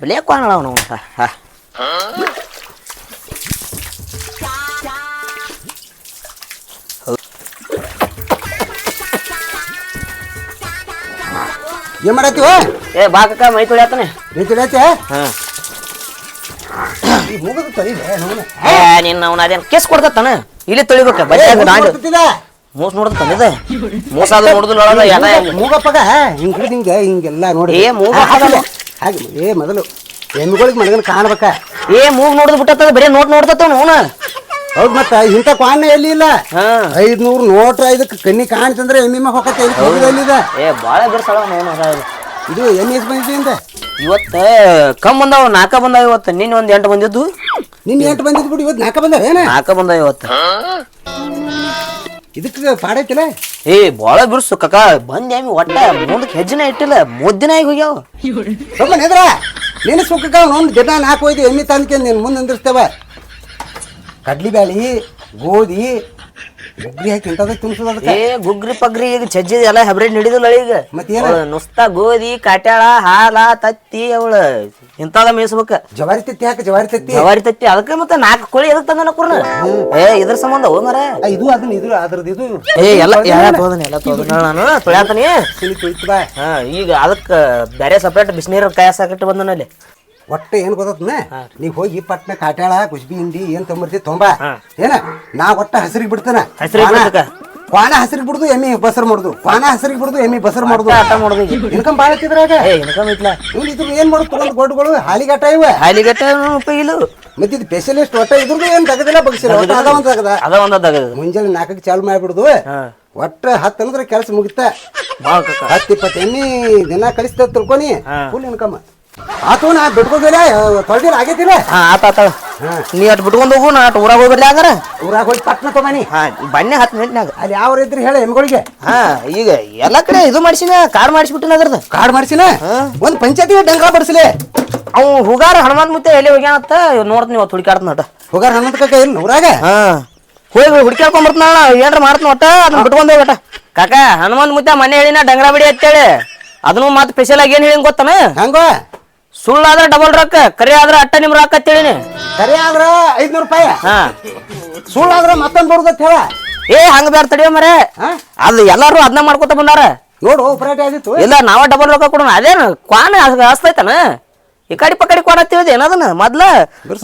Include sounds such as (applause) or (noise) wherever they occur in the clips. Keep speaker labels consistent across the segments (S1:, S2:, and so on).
S1: ಬೆಲೆ ಕಾಣಲ್ಲ ಅವನು ಹಾ.
S2: ಏನ್ ಮಾಡತ್ತೀವ?
S1: ಏ ಬಾಕಕ್ಕ ಮೈ ತೊಳಿಯತ್ತಾನೆ
S2: ನೀನ್ ತಿಳಿಯತ್ತೆ
S1: ಹಾ.
S2: ಮೂಗದ ನೋಡು.
S1: ಏ ನಿನ್ನ ಅವನ ಅದೇನ್ ಕೇಸ್ ಕೊಡ್ತಾನ ಇಲ್ಲಿ ತೊಳಿಬೇಕ. ಬರೀ ಅದು ನಾಡು ಮೋಸ ನೋಡ್ತಾನ ಇದು? ಮೋಸ ಅದು ನೋಡುದಿಲ್ಲ ಒಳಗ ಎಲ್ಲ
S2: ಮೂಗಪ್ಪಗ ಹಿಂಗ್ ಹಿಂಗ ಹಿಂಗೆಲ್ಲ ನೋಡಿ.
S1: ಏ, ಮೂಗ
S2: ಹಾಗೆ ಏ ಮೊದಲು. ಹೆಣ್ಮಗಳಿಗೆ ಮನಗನ ಕಾಣ್ಬೇಕ.
S1: ಏ ಮೂಗ್ ನೋಡಿದ್ ಬಿಟ್ಟ ಬರೀ ನೋಟ್ ನೋಡ್ತಾವ್ ಅವನ
S2: ಹೌದ್ ಮತ್ತ ಇಂಥ ಕ್ವಾಣ ಎಲ್ಲಿ ಇಲ್ಲ?
S1: ಹಾ.
S2: ಐದ್ನೂರು ನೋಟ್ ಇದಕ್ಕೆ ಕಣ್ಣಿ ಕಾಣ್ತಂದ್ರೆ ಎಮ್ಮಿ ಮಗ ಹೋಗತ್ತೆ ಎಲ್ಲಿದೆ?
S1: ಏ ಬಾಳ ಬಿರ್ಸಳ ಅವನು
S2: ಇದು ಎಮ್ಮಿ ಎಸ್ ಬಂದಿದ್ದ
S1: ಇವತ್ತ ಕಮ್ ಬಂದಾವ ನಾಲ್ಕ ಬಂದಾವ ಇವತ್ತು. ನಿನ್ನ ಒಂದ್ ಎಂಟು ಬಂದಿದ್ದು?
S2: ನಿನ್ ಎಂಟು ಬಂದಿದ್ ಬಿಡು ಇವತ್ತು ನಾಕ ಬಂದಾವ ಏನ
S1: ನಾಕ ಬಂದಾವ ಇವತ್ತು.
S2: ಇದಕ್ಕೆ ಪಾಡೈತಿಲ್ಲ
S1: ಏ ಬಾಳ ಬಿರ್ಸು ಕಕ್ಕ ಬಂದ್ ಏಮಿ ಒಟ್ಟ ಮುಂದಕ್ಕೆ ಹೆಜ್ಜೆನ ಇಟ್ಟಿಲ್ಲ. ಮುದ್ದಿನ ಆಗಿ ಹೋಗ್ಯಾವ.
S2: ಸ್ವಲ್ಪ ನೆದ್ರ. ನೀನು ಸುಖಕ್ಕ ಒಂದು ದಿನ ನಾಲ್ಕು ಹೋಯ್ದು ಎಮ್ಮಿ ತಂದ್ಕೆ ನೀನು ಮುಂದೆ ನಿಂದಿರ್ತೇವ ಕಡ್ಲಿ ಬ್ಯಾಳಿ ಗೋಧಿ ಗುಗ್ರಿ ಹಾಕಿ ಅದಕ್ಕೆ.
S1: ಏ ಗುಗ್ರಿ ಪಗ್ರಿ ಈಗ ಚಜ್ಜಿ ಎಲ್ಲ ಹೆಬ್ರಿಡ್ ನಡಿದಿಲ್ಲ ಈಗ.
S2: ಮತ್ತೇನ?
S1: ಅವ್ಳ್ ನುಸ್ತ ಗೋಧಿ ಕಾಟ್ಯಾಳ ಹಾಲ ತತ್ತಿ ಅವಳ ಇಂಥದ ಮೇಯಿಸ್ಬೇಕ.
S2: ಜವಾರಿ ತತ್ತಿ ಹಾಕ ಜವಾರಿ ತತ್ತಿ.
S1: ಜವಾರಿ ತತ್ತಿ ಅದಕ್ಕೆ ಮತ್ತೆ ನಾಲ್ಕು ಕೋಳಿ ಎದಕ್ ತಂದನ ಕುರ್ನ? ಏ ಇದ್ರ ಸಂಬಂಧ ಓ ಮರ
S2: ಆ, ಇದು ಅದನ್ನ ಇದು ಅದ್ರದ್ದು ಇದು
S1: ಏ ಎಲ್ಲ ಎಲ್ಲ ತೋದನ ಎಲ್ಲ ತೋದನ ನಾನು ತೊಳ್ಯಾತನಿ.
S2: ಸಿಲಿ
S1: ಹಾ ಈಗ ಅದಕ್ಕೆ ಬೇರೆ ಸಪ್ರೇಟ್ ಬಿಸಿನೀರು ಕಾಯಸಾಕಿಟ್ಟು ಬಂದನಲ್ಲಿ
S2: ಒಟ್ಟೆ ಏನ್ ಗೊತ್ತದ್ನ? ನೀವ್ ಹೋಗಿ ಪಟ್ನ ಕಾಟ್ಯಾಳ ಕುಸ್ಬಿ ಹಿಂಡಿ ಏನ್ ತೊಂಬರ್ತಿ ತೊಂಬ. ಏನ? ನಾ ಒಟ್ಟ ಹಸಿರಿಗೆ ಬಿಡ್ತಾನ.
S1: ಕ್ವಾನ?
S2: ಕ್ವಾಣ ಹಸಿರಿಗೆ ಬಿಡುದು ಎಮ್ಮಿ ಬಸರ್ ಮಾಡುದು. ಕ್ವಾಣ ಹಸಿರಿಗೆ ಬಿಡುದು ಎಮ್ಮಿ ಬಸರ್ ಮಾಡುದು.
S1: ಆಟ ಮಾಡುದು
S2: ಇನ್ಕಮ್ ಬಾಳ ಐತಿದ್ರಾಗ
S1: ಏ ಇನ್ಕಮ್ ಐತ್ಲ.
S2: ಇವ್ನು ಇದ್ರ ಏನ್ ಮಾಡುದು ತಗೊಂಡ್ ಗೊಡ್ಗಳು? ಹಾಲಿಗಾಟ ಇವ.
S1: ಹಾಲಿಗಟ್ಟ ಪೈಲು
S2: ಮತ್ತೆ ಇದು ಸ್ಪೆಷಲಿಸ್ಟ್ ಒಟ್ಟ ಇದ್ರದ್ದು ಏನ್ ತಗದಿಲ್ಲ ಬಗ್ಸಿಲ್ಲ. ಒಟ್ಟ ಅದ ಒಂದ್ ತಗದ.
S1: ಅದ ಒಂದದಾಗ
S2: ಮುಂಜಾನೆ ನಾಲ್ಕಕ್ಕೆ ಚಾಲು ಮಾಡ್ಬಿಡುದು. ಒಟ್ಟ ಹತ್ತು ಅಂದ್ರೆ ಕೆಲಸ ಮುಗಿತ.
S1: ಭಾಳ
S2: ಹತ್ತು ಇಪ್ಪತ್ತು ಎಮ್ಮಿ ದಿನ ಕಳಿಸ್ತ ತಿಳ್ಕೊನಿ. ಫುಲ್ ಇನ್ಕಮ್ ಆತು ನಾ ಬಿಟ್ಕೋದಿಲ್ಲ ತೊಳ್ದಿರ ಆಗೈತಿಲ್ಲ.
S1: ಹಾ ಆತ ಆತ ನೀ ಅಟ್ ಬಿಟ್ಕೊಂಡು ಹೋಗು ನಾ ಅಟ್ ಊರಾಗ ಹೋಗ್ಬಿಡ್ಲಿ ಹಂಗಾರ.
S2: ಊರಾಗ ಹೋಗಿ ಪಟ್ನ ತೊಗೊನಿ
S1: ಹಾ ಬನ್ನಿ ಹತ್ತು ಮಿನಿಟ್ನಾಗ
S2: ಅಲ್ಲಿ ಯಾವ ಇದ್ರಿ ಹೇಳ ಹೆಮ್ಗಳಿಗೆ
S1: ಹಾ ಈಗ ಎಲ್ಲ ಕಡೆ ಇದು ಮಾಡಿಸಿನ ಕಾರ್ ಮಾಡಿಸ್ಬಿಟ್ಟಿನ ಅದ್ರದ್ದು.
S2: ಕಾರ್ಡ್ ಮಾಡ್ಸಿನ? ಒಂದು ಪಂಚಾಯತಿ ಡಂಗ ಬಡಿಸ್ಲಿ
S1: ಅವ್ ಹುಗಾರ ಹನುಮಂತ ಮುತ್ತೆ ಎಲ್ಲಿ ಹೋಗ್ಯಾನತ್ತ ನೋಡ್ತೀನಿ ಇವತ್ತು ಹುಡುಕಾಡ್ತ ನೋಟ
S2: ಹೋಗಾರ ಹನುಮಂತ ಕಾಕ ಇಲ್ಲ ಊರಾಗ?
S1: ಹಾ. ಹೋಗಿ ಹುಡುಕ್ಯಾಡ್ಕೊಂಡ್ ಬರ್ತಾನ ಏನ್ರ ಮಾಡ್ತಾನ ಒಟ್ಟ ಅದನ್ನ ಬಿಟ್ಕೊಂಡ್ ಹೋಗಟ ಕಾಕ ಹನುಮಂತ ಮುತ್ತೆ ಮನೆ ಹೇಳಿನ ಡಂಗ್ರ ಬಿಡಿ ಅಂತೇಳಿ. ಅದನ್ನು ಮತ್ತೆ ಸ್ಪೆಷಲ್ ಆಗಿ ಏನ್ ಹೇಳಿ ಗೊತ್ತಾನ?
S2: ಹಂಗ?
S1: ಸುಳ್ಳಾದ್ರ ಡಬಲ್ ರೊಕ್ಕ ಕರೆ ಆದ್ರ ಅಟ್ಟ ನಿಮ್ ರೊಕ್ಕ ತಿಳಿನಿ
S2: ಕರೆ ಆದ್ರ ಐದ್ನೂರು ರೂಪಾಯಿ?
S1: ಹಾ.
S2: ಸುಳ್ಳಾದ್ರ ಮತ್ತೊಂದ್ ಬರ್ತೈತೆ ಹೇಳ.
S1: ಏ ಹಂಗ ಬೇರೆ ತಡಿಯೋ ಮರೆ. ಅದು ಎಲ್ಲಾರು ಅದನ್ನ ಮಾಡ್ಕೊತ ಬಂದಾರ.
S2: ನೋಡು ಪರಾಟೆ ಆಗಿತ್ತು.
S1: ಇಲ್ಲ ನಾವ ಡಬಲ್ ರೊಕ್ಕ ಕೊಡೋಣ. ಅದೇನು ಕ್ವಾನ ಹಸ್ತೈತನ ಈ ಕಡೆ ಪಕಡಿ ಕ್ವಾನ ತಿಳಿದ ಏನದನ್ನ ಮೊದ್ಲ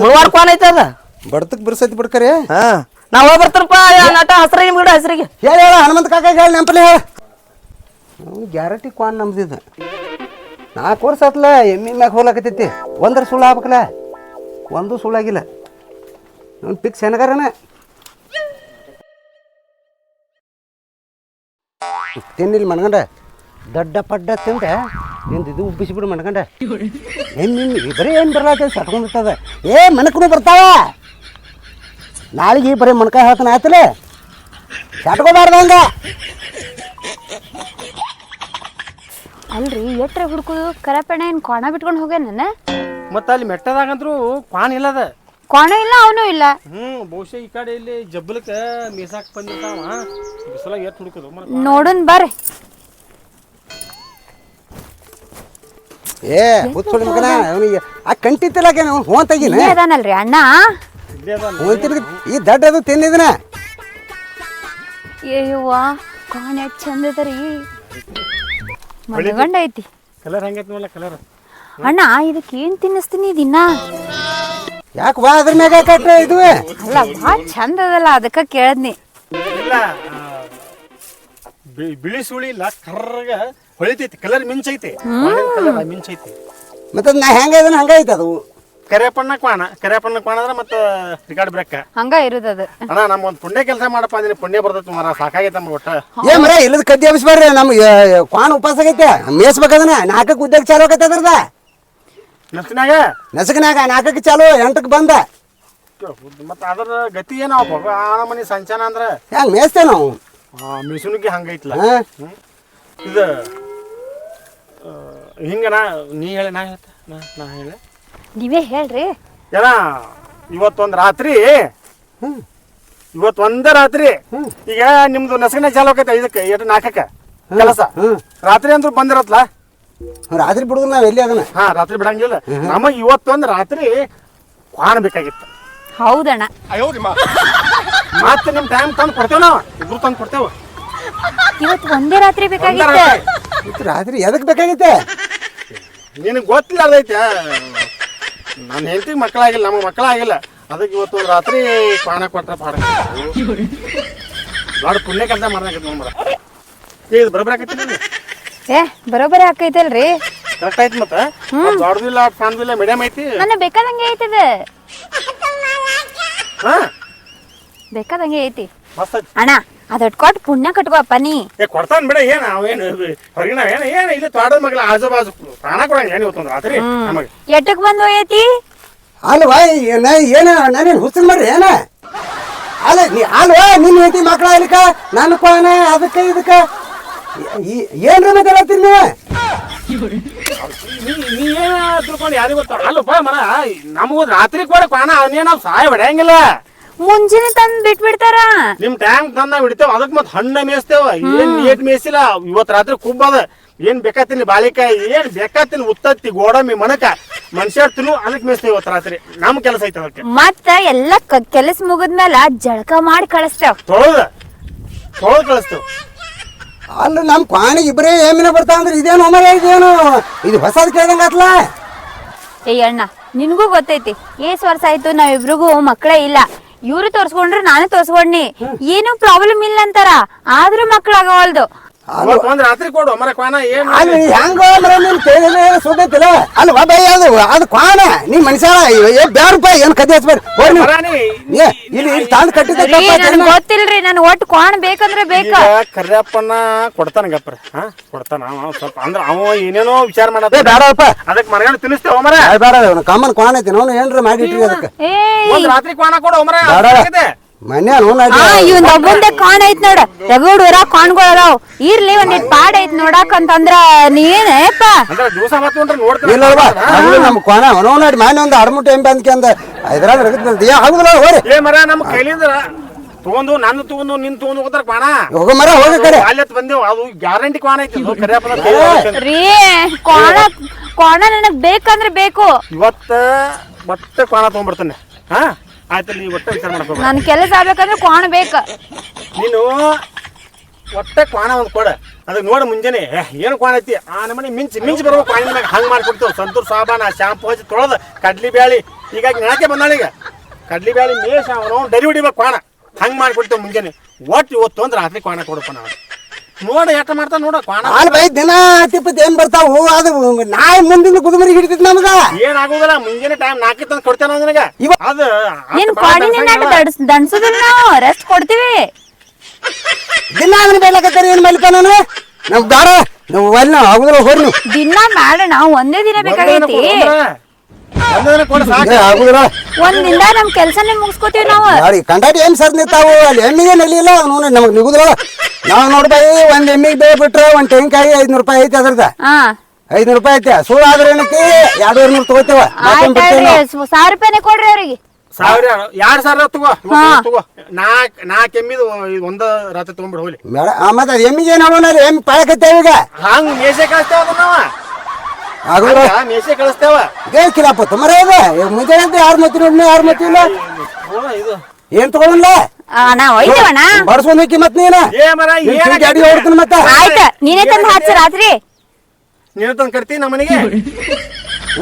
S1: ಮುಳುವಾರ ಕ್ವಾನ್ ಐತೆ ಅದ.
S2: ಬಡತಕ್ ಬಿರ್ಸೈತಿ ಬಿಡ್ಕರಿ.
S1: ಹಾ. ನಾ ಹೋಗಿ ಬರ್ತಾನಪ್ಪ ಯಾ ನಟ ಹಸ್ರಿಗೆ ನಿಮ್ ಗಿಡ ಹಸ್ರಿಗೆ.
S2: ಹೇಳ ಹೇಳ ಹನುಮಂತ ಕಾಕ ಹೇಳಿ ನೆಂಪಲ್ಲಿ ಹೇಳ. ಗ್ಯಾರಂಟಿ ಕ್ವಾನ್ ನಮ್ದಿದ. ನಾಲ್ಕು ವರ್ಷ ಆತ್ಲ ಎಮ್ಮಿ ಮ್ಯಾಗ ಹೋಗ್ಲಾಕತ್ತೈತಿ. ಒಂದ್ರ ಸುಳ್ಳು ಆಗ್ಬೇಕಲ್ಲ? ಒಂದು ಸುಳ್ಳಾಗಿಲ್ಲ ಅವ್ನು ಪಿಕ್ಸ್ ಹೆನಗಾರನ ತಿನ್ನಿಲ್ಲ ಮಣ್ಗಂಡ. ದಡ್ಡ ಪಡ್ಡ ತಿಂದ. ನಿಂದು ಇದು ಉಬ್ಬಿಸಿಬಿಡು ಮನ್ಗಂಡ ಎಮ್ಮಿ ಬರೀ ಏನು ಬರಲಾತ ಸಟ್ಕೊಂಡ್ಬಿಡ್ತದ ಏ ಮನಕನು ಬರ್ತಾವ? ನಾಳೆಗೆ ಬರೀ ಮಣ್ಕಾಯಿ ಹೇಳ್ತಾನೆ ಆಯ್ತಲ್ಲ ಸಟ್ಕೋಬಾರ್ದು
S3: ಅಲ್ರಿ ಎಟ್ರೆ ಹುಡ್ಕುದು ಕರಪೆಣ ಏನ್ ಕೋಣ ಬಿಟ್ಕೊಂಡು ಹೋಗ್ಯಾನ
S4: ಮತ್ತ ಅಲ್ಲಿ ಮೆಟ್ಟದಾಗಂದ್ರು ಕ್ವಾನ್ ಇಲ್ಲದ.
S3: ಕೋಣ ಇಲ್ಲ ಅವನು ಇಲ್ಲ.
S4: ಹ್ಮ್ ಬಹುಶಃ ಈ ಕಡೆ ಇಲ್ಲಿ ಜಬ್ಬಲಕ್ಕ ಮೀಸಾಕ್ ಬಂದಿರ್ತಾವ. ಬಿಸಿಲಾಗ ಎತ್ ಹುಡುಕುದು?
S3: ನೋಡನ್ ಬರ್ರಿ.
S2: ಏ ಹುಚ್ಚುಳಿ ಮಗನ ಅವನಿಗೆ ಆ ಕಂಟಿ ತಿಲಾಕ ಅವ್ನು ಹೋನ್ ತೆಗಿನ?
S3: ಇಲ್ಲೇ ಅದಾನಲ್ರಿ ಅಣ್ಣ.
S2: ಹೋನ್ ಈ ದಡ್ಡ ಅದು ತಿನ್ನಿದನ
S3: ಏಯ್ಯವ್ವ ಕೋಣ ಎಷ್ಟ್ ಚಂದ ಅದರಿ ಮನಗಂಡ ಐತಿ.
S4: ಕಲರ್ ಹಂಗೈತಿ ನೋಡ್ಲ ಕಲರ್
S3: ಅಣ್ಣ ಇದಕ್ಕೆ ಏನ್ ತಿನ್ನಿಸ್ತೀನಿ ದಿನ?
S2: ಯಾಕೆ ಬಾ ಅದ್ರ ಮ್ಯಾಗ ಕಟ್ಟ ಇದು
S3: ಅಲ್ಲ ಭಾಳ ಚಂದ ಅದಲ್ಲ ಅದಕ್ಕೆ ಕೇಳದ್ನಿ.
S4: ಇಲ್ಲ ಬಿ- ಬಿಳಿ ಸುಳಿ ಇಲ್ಲ ಕರ್ರಗ ಹೊಳಿತೈತಿ ಕಲರ್ ಮಿಂಚೈತಿ. ಕಲರ್ ಮಿಂಚೈತಿ.
S2: ಮತ್ತೆ ನಾ ಹೆಂಗ ಇದನ್ನ ಹಂಗ ಐತೆ ಅದು.
S4: ಕರೆಪಣ್ಣ ಕ್ವಾಣ. ಕರೆಪಣ್ಣ ಕ್ವಾಣ ಅಂದ್ರೆ ಮತ್ತೆ ರಿಕಾರ್ಡ್ ಬ್ರೇಕ್.
S3: ಹಂಗ ಇರುದದ
S4: ಅಣ್ಣ ನಮ್ಮ ಒಂದು ಪುಣ್ಯ ಕೆಲಸ ಮಾಡಪ್ಪ ಅಂದ್ರೆ ಪುಣ್ಯ ಬರ್ತೈತಿ ಮರ ಸಾಕಾಗೈತೆ ನಮ್ಮ ಒಟ್ಟ.
S2: ಏ ಮರ ಇಲ್ಲದ ಕದ್ದಿ ಹಬ್ಸ್ಬಾರ್ರಿ ನಮ್ಗೆ ಕ್ವಾಣ ಉಪವಾಸ ಆಗೈತೆ. ಮೇಸ್ಬೇಕದನ್ನ ನಾಲ್ಕಕ್ಕೆ ಉದ್ಯೋಗ ಚಾಲು ಆಗೈತೆ ಅದ್ರದ
S4: ನೆಸ್ನಾಗ
S2: ನಸಕನಾಗ ನಾಲ್ಕಕ್ಕೆ ಚಾಲು ಎಂಟಕ್ಕೆ ಬಂದ.
S4: ಮತ್ತೆ ಅದರ ಗತಿ ಏನೋ ಆ ಮನೆ ಸಂಚಾನ ಅಂದ್ರೆ?
S2: ಹೆಂಗೆ ಮೇಯಿಸ್ತೇವೆ ನಾವು?
S4: ಮಿಸುನಿಗೆ ಹಂಗೈತ್ಲ? ಇದು ಹಿಂಗೆ ಹಿಂಗ ನಾ ನೀ ಹೇಳಿ ನಾ ಹೇಳ್ತೆ? ನಾ ನಾ ಹೇಳಿ.
S3: ನೀವೇ ಹೇಳ್ರಿ.
S4: ಏನ ಇವತ್ತೊಂದು ರಾತ್ರಿ
S2: ಹ್ಮ್.
S4: ಇವತ್ತು ಒಂದೇ ರಾತ್ರಿ ಈಗ ನಿಮ್ದು ನಸಗನೆ ಚಾಲು ಆಕೈತೆ ಇದಕ್ಕೆ ಎರಡು ನಾಲ್ಕಕ್ಕೆ ಕೆಲಸ. ರಾತ್ರಿ ಅಂದ್ರೆ ಬಂದಿರತ್ಲ?
S2: ರಾತ್ರಿ ಬಿಡುದು ನಾವ್ ಎಲ್ಲಿ ಅದನ್ನ?
S4: ಹಾ ರಾತ್ರಿ ಬಿಡಂಗಿಲ್ಲ. ನಮಗ್ ಇವತ್ತೊಂದ್ ರಾತ್ರಿ ಕಾಣಬೇಕಾಗಿತ್ತು
S3: ಹೌದಣ್ಣ.
S4: ಮತ್ತೆ ನಿಮ್ ಟೈಮ್ ತಂದು ಕೊಡ್ತೇವ ನಾವು. ಇಬ್ರು ತಂದು ಕೊಡ್ತೇವ.
S3: ಇವತ್ತು ಒಂದೇ ರಾತ್ರಿ ಬೇಕಾಗಿತ್ತು.
S2: ಇವತ್ತು ರಾತ್ರಿ ಎದಕ್ ಬೇಕಾಗಿತ್ತೆ?
S4: ನಿನಗೆ ಗೊತ್ತಿಲ್ಲ ಅದೈತೆ ನನ್ನ ಹೆಂಡತಿ ಮಕ್ಕಳಾಗಿಲ್ಲ ನಮಗೆ ಮಕ್ಕಳಾಗಿಲ್ಲ. ಅದಕ್ಕೆ ಇವತ್ತು ಒಂದು ರಾತ್ರಿ ಪ್ರಾಣ ಕೊಟ್ಟ ಪಾಡ. ದೊಡ್ಡ ಪುಣ್ಯ ಕೆಲಸ ಮಾಡ್ದಾಗೈತೆ ನೋಡ್ಮರ ಇದು ಬರೋಬ್ಬರ ಆಕೈತಿ
S3: ಏ ಬರೋಬ್ಬರಿ ಆಕೈತಲ್ರಿ?
S4: ಕರೆಕ್ಟ್ ಐತಿ ಮತ್ತೆ? ದೊಡ್ಡದಿಲ್ಲ ಸಣ್ಣದಿಲ್ಲ ಮೀಡಿಯಂ ಐತಿ?
S3: ನನ್ನ ಬೇಕಾದಂಗೆ ಐತದ
S4: ಹಾ?
S3: ಬೇಕಾದಂಗೆ ಐತಿ.
S4: ಮಸ್ತ್ ಐತಿ
S3: ಅಣ್ಣ ಅದಟ್ ಕೊಟ್ಟು ಪುಣ್ಯ ಕಟ್ಕೋಪ್ಪ ನೀ.
S4: ಏ ಕೊಡ್ತಾನ ಬಿಡ ಏನ ಅವೇನು ಹೊರಗಿನ ಏನ ಏನ ಇಲ್ಲಿ ತೋಟದ ಮಗ್ಲ ಆಜು ಬಾಜು ಪ್ರಾಣ ಕೊಡಂಗ ಏನು ಇವತ್ತೊಂದು ರಾತ್ರಿ ನಮಗೆ.
S3: ಎಟ್ಟಕ್ ಬಂದ್ ಹೋಯತಿ
S2: ಅಲ್ವಾ ಏನ ಏನ ನಾನೇನು ಹುಚ್ಚನ್ ಮಾಡ್ರಿ ಏನ? ಅಲ್ಲ ನೀ ಅಲ್ವಾ ನಿನ್ನ ಹೆಂಡತಿ ಮಕ್ಳ ಆಗ್ಲಿಕ್ಕ ನನ್ನ ಕೋಣ ಅದಕ್ಕ ಇದಕ್ಕ? ಈ- ಏನ್ರ ಮತ್ತೆ ಹೇಳತ್ತೀರಿ ನೀವು?
S4: ನೀ ನೀ ಏನ ತಿಳ್ಕೊಂಡು ಯಾರಿಗೂ ಗೊತ್ತ? ಅಲ್ಲಪ್ಪ ಮರ ನಮಗೂ ರಾತ್ರಿ ಕೂಡ ಕ್ವಾಣ ಅವನೇ ನಾವು ಸಹಾಯ ಹೊಡ್ಯಾಂಗಿಲ್ಲ.
S3: ಮುಂಜಾನೆ ತಂದ್ ಬಿಟ್ಬಿಡ್ತಾರ.
S4: ನಿಮ್ ಟ್ಯಾಂಕ್ ತಂದ ಬಿಡ್ತೇವ ಅದಕ್ ಮತ್ ಹಣ್ಣ ಮೇಯಿಸ್ತೇವ. ಏನ್ ಏಟ್ ಮೇಯಿಸಿಲ್ಲ ಇವತ್ ರಾತ್ರಿ ಕುಬ್ಬದ ಏನ್ ಬೇಕಾತಿನಿ ಬಾಳಿಕಾಯಿ ಏನ್ ಬೇಕಾತಿನಿ ಉತ್ತತ್ತಿ ಗೋಡಂಬಿ ಮಣಕ. ಮನುಷ್ಯ ತಿನ್ನು ಅದಕ್ ಮೇಯಿಸ್ತೇವ ಇವತ್ ರಾತ್ರಿ. ನಮ್ ಕೆಲಸ ಐತೆ ಅದಕ್ಕೆ.
S3: ಮತ್ತ ಎಲ್ಲ ಕ- ಕೆಲಸ ಮುಗಿದ್ಮೇಲ ಜಳಕ ಮಾಡಿ ಕಳಿಸ್ತೇವ್.
S4: ತೊಳದ. ತೊಳದ್ ಕಳಿಸ್ತೇವ್.
S2: ಅಲ್ಲ ನಮ್ ಕ್ವಾಣ ಇಬ್ಬರೇ ಏಮಿನ ಬರ್ತಾವ ಅಂದ್ರೆ ಇದೇನು ಅಮರ ಇದೇನು? ಇದು ಹೊಸದ್ ಕೇಳ್ದಂಗ ಏಯ್
S3: ಏ ಅಣ್ಣ ನಿನ್ಗೂ ಗೊತ್ತೈತಿ. ಏಸ್ ವರ್ಷ ಆಯ್ತು ನಾವಿಬ್ರಿಗೂ ಮಕ್ಕಳೇ ಇಲ್ಲ. ಇವ್ರು ತೋರಿಸ್ಕೊಂಡ್ರೆ ನಾನು ತೋರ್ಸ್ಕೊಂಡ್ನಿ. ಏನು ಪ್ರಾಬ್ಲಮ್ ಇಲ್ಲ ಅಂತಾರ. ಆದ್ರೂ ಮಕ್ಳಾಗವಲ್ದು.
S4: ಇವತ್ ಒಂದ್ ರಾತ್ರಿ ಕೊಡು ಮರ ಕ್ವಾಣ ಏನ್
S2: ಅಲ್ಲಿ ಹೆಂಗ ಅಂದ್ರೆ ನೀನ್ ಕೇಳಿದ್ರೆ ಸುದ್ದೈತಿಲ್ಲ ಅಲ್ಲ ಬೈ ಅದು ಅದು ಕ್ವಾಣ ನೀ ಮನುಷ್ಯ ಏ ಬ್ಯಾರಪ್ಪ ಏನ್ ಕದಿ ಹಚ್ಬೇಡ. ಹೋರಿ ನೀವು
S4: ನೀ
S2: ಏ ಇಲ್ಲಿ ಇಲ್ಲಿ ತಂದು ಕಟ್ಟಿದ್ದ
S3: ಗೊತ್ತಿಲ್ರಿ ನನ್ ಒಟ್ಟು ಕ್ವಾಣ ಬೇಕಂದ್ರೆ ಬೇಕ?
S4: ಈಗ ಕರ್ಯಪ್ಪನ ಕೊಡ್ತಾನ ಗಪ್ರ ಹಾ ಕೊಡ್ತಾನ ಅವ ಸ್ವಲ್ಪ ಅಂದ್ರೆ ಅವ ಏನೇನೋ ವಿಚಾರ ಮಾಡದ
S2: ಬೇಡಪ್ಪ
S4: ಅದಕ್ ಮರಗಳು ತಿನ್ನಿಸ್ತೇವ ಮರ
S2: ಬೇಡ ಅವ್ನು ಕಾಮನ್ ಕ್ವಾಣ ಐತಿ ಅವನು ಏನ್ರ ಮಾಡಿ ಇಟ್ರಿ ಅದಕ್ಕೆ.
S3: ಏ
S4: ಒಂದ್ ರಾತ್ರಿ ಕ್ವಾಣ ಕೊಡು ಮರ
S2: ಬೇಡ.
S3: ಒಬ್ಬಂದೆ ಕಾಣ್ ಐತ್ ನೋಡ. ರಗಡ್ ಊರ ಕಾಣ್ಗಳು ಇರ್ಲಿ ಒಂದಿಟ್ ಪಾಡ್ ಐತ್ ನೋಡಕ್ ಅಂತಂದ್ರ
S4: ಅಂದ್ರೆ ದಿವಸ ನೋಡ್ರಿ ನೋಡ್ತೀನಿ.
S2: ಇಲ್ಲಲ್ವಾ ಅದು ನಮ್ಮ ಕೋಣ ನೋಡಿ ಮಾನ್ಯ ಒಂದು ಅಡಮುಟ್ಟು ಎಂಬ ಅಂದ್ಕೆ ಅಂದ. ಇದ್ರಾಗ ಏ ಆಗುದಿಲ್ಲ ಹೋರಿ
S4: ಏ ಮರ ನಮ್ಮ ಕೈಲಿಂದ ತಗೊಂಡು ನನ್ನ ತಗೊಂಡು ನಿನ್ ತಗೊಂಡು
S2: ಹೋಗ ಮರ ಹೋಗ ಕಡೆ
S4: ಅಲ್ಲತ್ ಬಂದೆವು. ಅದು ಗ್ಯಾರಂಟಿ ಕ್ವಾಣ ಐತಿ. ಅದು ಕರಿಯಪ್ಪನ ಕೈ ಒಳಗೆ.
S3: ರೀ ಕ್ವಾಣ ಕ್ವಾಣ ನನಗ್ ಬೇಕಂದ್ರೆ ಬೇಕು.
S4: ಇವತ್ತ ಮತ್ತೆ ಕ್ವಾಣ ತಗೊಂಡ್ಬರ್ತಾನೆ. ಹಾ? ಆಯ್ತು ನೀ ಒಟ್ಟ ವಿಚಾರ ಮಾಡ್ಕೋ
S3: ನನ್ ಕೆಲಸ ಆಗ್ಬೇಕಂದ್ರೆ ಕ್ವಾಣ ಬೇಕ.
S4: ನೀನು ಒಟ್ಟೆ ಕ್ವಾಣ ಒಂದ್ ಕೊಡ. ಅದಕ್ಕೆ ನೋಡ ಮುಂಜಾನೆ. ಏ, ಏನು ಕ್ವಾಣ ಐತಿ? ಆ ನಮ್ಮನೆ ಮಿಂಚ್ ಮಿಂಚ್ ಬರ್ಬೇಕು ಕ್ವಾಣ ಮ್ಯಾಗ ಹಂಗ್ ಮಾಡ್ಕೊಡ್ತೇವೆ. ಸಂತೂರ್ ಸಾಬಾನ ಶಾಂಪು ಹಚ್ಚಿ ತೊಳೆದ ಕಡ್ಲಿ ಬ್ಯಾಳಿ. ಹೀಗಾಗಿ ನೆನಕೆ ಬಂದಾಳೀಗ ಕಡ್ಲಿ ಬ್ಯಾಳಿ ಮೇಷ ಅವನು ಡರಿ ಹೊಡಿಬೇಕು ಕ್ವಾಣ. ಹಂಗ್ ಮಾಡ್ಕೊಡ್ತೇವೆ ಮುಂಜಾನೆ. ಒಟ್ಟು ಇವತ್ತು ಅಂದ್ರೆ ರಾತ್ರಿ ಕ್ವಾಣ ಕೊಡಪ್ಪ ನಾವು ನೋಡ ಯಾಕ ಮಾಡ್ತಾನ ನೋಡ ಕ್ವಾಣ
S2: ಹಾಲು ಬೈ ದಿನ ತಿಪ್ಪತ್ ಏನ್ ಬರ್ತಾವ? ಅದು ನಾಯಿ ಮುಂದಿನ ಕುದುಮರಿ ಹಿಡಿತೈತಿ ನಮಗ.
S4: ಏನಾಗುದಿಲ್ಲ ಮುಂಜಾನೆ ಟೈಮ್ ನಾಲ್ಕು ತಂದು ಕೊಡ್ತೇನೆ ನಿನಗ.
S2: ಇವ-
S4: ಅದು
S3: ನಿನ್ ಕ್ವಾಣಿನ ನಾಟ ದಡ್ಸ್ ದಣ್ಸುದಿಲ್ಲ ನಾವು ರೆಸ್ಟ್ ಕೊಡ್ತೀವಿ.
S2: ದಿನ ಅದನ್ನ ಬೇಲಾಕತ್ತಾರ ಏನ್ ಮಲ್ಕ ನಾನು? ನಮ್ ದಾರ ನಾವು ನಾವು ಆಗುದಿಲ್ಲ ಹೋರಿ
S3: ದಿನ ನಾವು ಒಂದೇ ದಿನ ಬೇಕಾಗೈತಿ.
S4: ಒಂದನೇ ಕೊಡ ಸಾಕು.
S2: ಏ, ಆಗುದಿಲ್ಲ.
S3: ಒಂದ್ ದಿನ ನಮ್ ಕೆಲ್ಸನೇ ಮುಗಿಸ್ಕೋತೀವಿ ನಾವು.
S2: ನೋಡಿ ಕಂಡಾಡಿ ಏನ್ ಸರ್ ನಿಂತಾವು? ಅಲ್ಲಿ ಎಮ್ಮಿಗೆ ನಲಿಲ್ಲ ನೋಡಿ ನಮಗ್ ನಿಗುದ್ರ ನಾವ್ ನೋಡ್ಬಾಯಿ ಒಂದ್ ಎಮ್ಮಿಗೆ ಬೇಗ ಬಿಟ್ರೆ ಒಂದ್ ತೆಂಗಿನಕಾಯಿ ಐದ್ನೂರ್ ರೂಪಾಯಿ ಐತಿ ಅದ್ರದ
S3: ಹಾ.
S2: ಐದ್ನೂರು ರೂಪಾಯಿ ಐತಿ. ಸುಳ್ಳು ಆದ್ರೆ ಏನಕ್ಕೆ? ಎರಡೂವರೆ ನೂರ್ ತಗೋತೇವ?
S3: ಸಾವಿರ ರೂಪಾಯಿನೇ ಕೊಡ್ರಿ ಅವ್ರಿಗೆ.
S4: ಸಾವಿರ ಎರಡ್ ಸಾವಿರ ತಗೋ ತಗೋ. ನಾಕ್ ನಾಕ್ ಎಮ್ಮಿದು ಒಂದ ರಾತ್ರಿ ತಗೊಂಡ್ಬಿಡ್ ಹೋಗ್ಲಿ.
S2: ಮತ್ತ ಎಮ್ಮಿಗೆ ಏನು ಅವನ ಎಮ್ಮಿ ಪಾಳಕತ್ತೇವ ಈಗ.
S4: ಹಂಗ ಮೇಸೆ ಕಳಿಸ್ತೇವ ನಾವ ಹಂಗ ಮೇಸೆ ಕಳಿಸ್ತೇವ.
S2: ಏ ಕಿಲಾಪ ತುಮರ ಇದೆ ಮುಂಜಾನೆ ಅಂತ ಯಾರು ಮತ್ತಿ ಯಾರು ಮತ್ತಿ ಇಲ್ಲ?
S4: ಇದು
S2: ಏನ್ ತಗೊಳಲ್ಲ?
S3: ನಾ ಒಯ್ತೇವಣ್ಣ?
S2: ಬಡ್ಸ್ಕೊಂಡ್ ಹೋಗಿ ಮತ್ ನೀನ.
S4: ಏ ಮರ ಏನ
S2: ಗಾಡಿ ಹೊಡ್ತೀನಿ ಮತ್ತೆ.
S3: ಆಯ್ತ ನೀನೇ ತಂದ್ ಹಾಕ್ಸಿ ರಾತ್ರಿ.
S4: ನೀನು ತಂದು ಕರ್ತಿ ನಮ್ಮ ಮನೆಗೆ?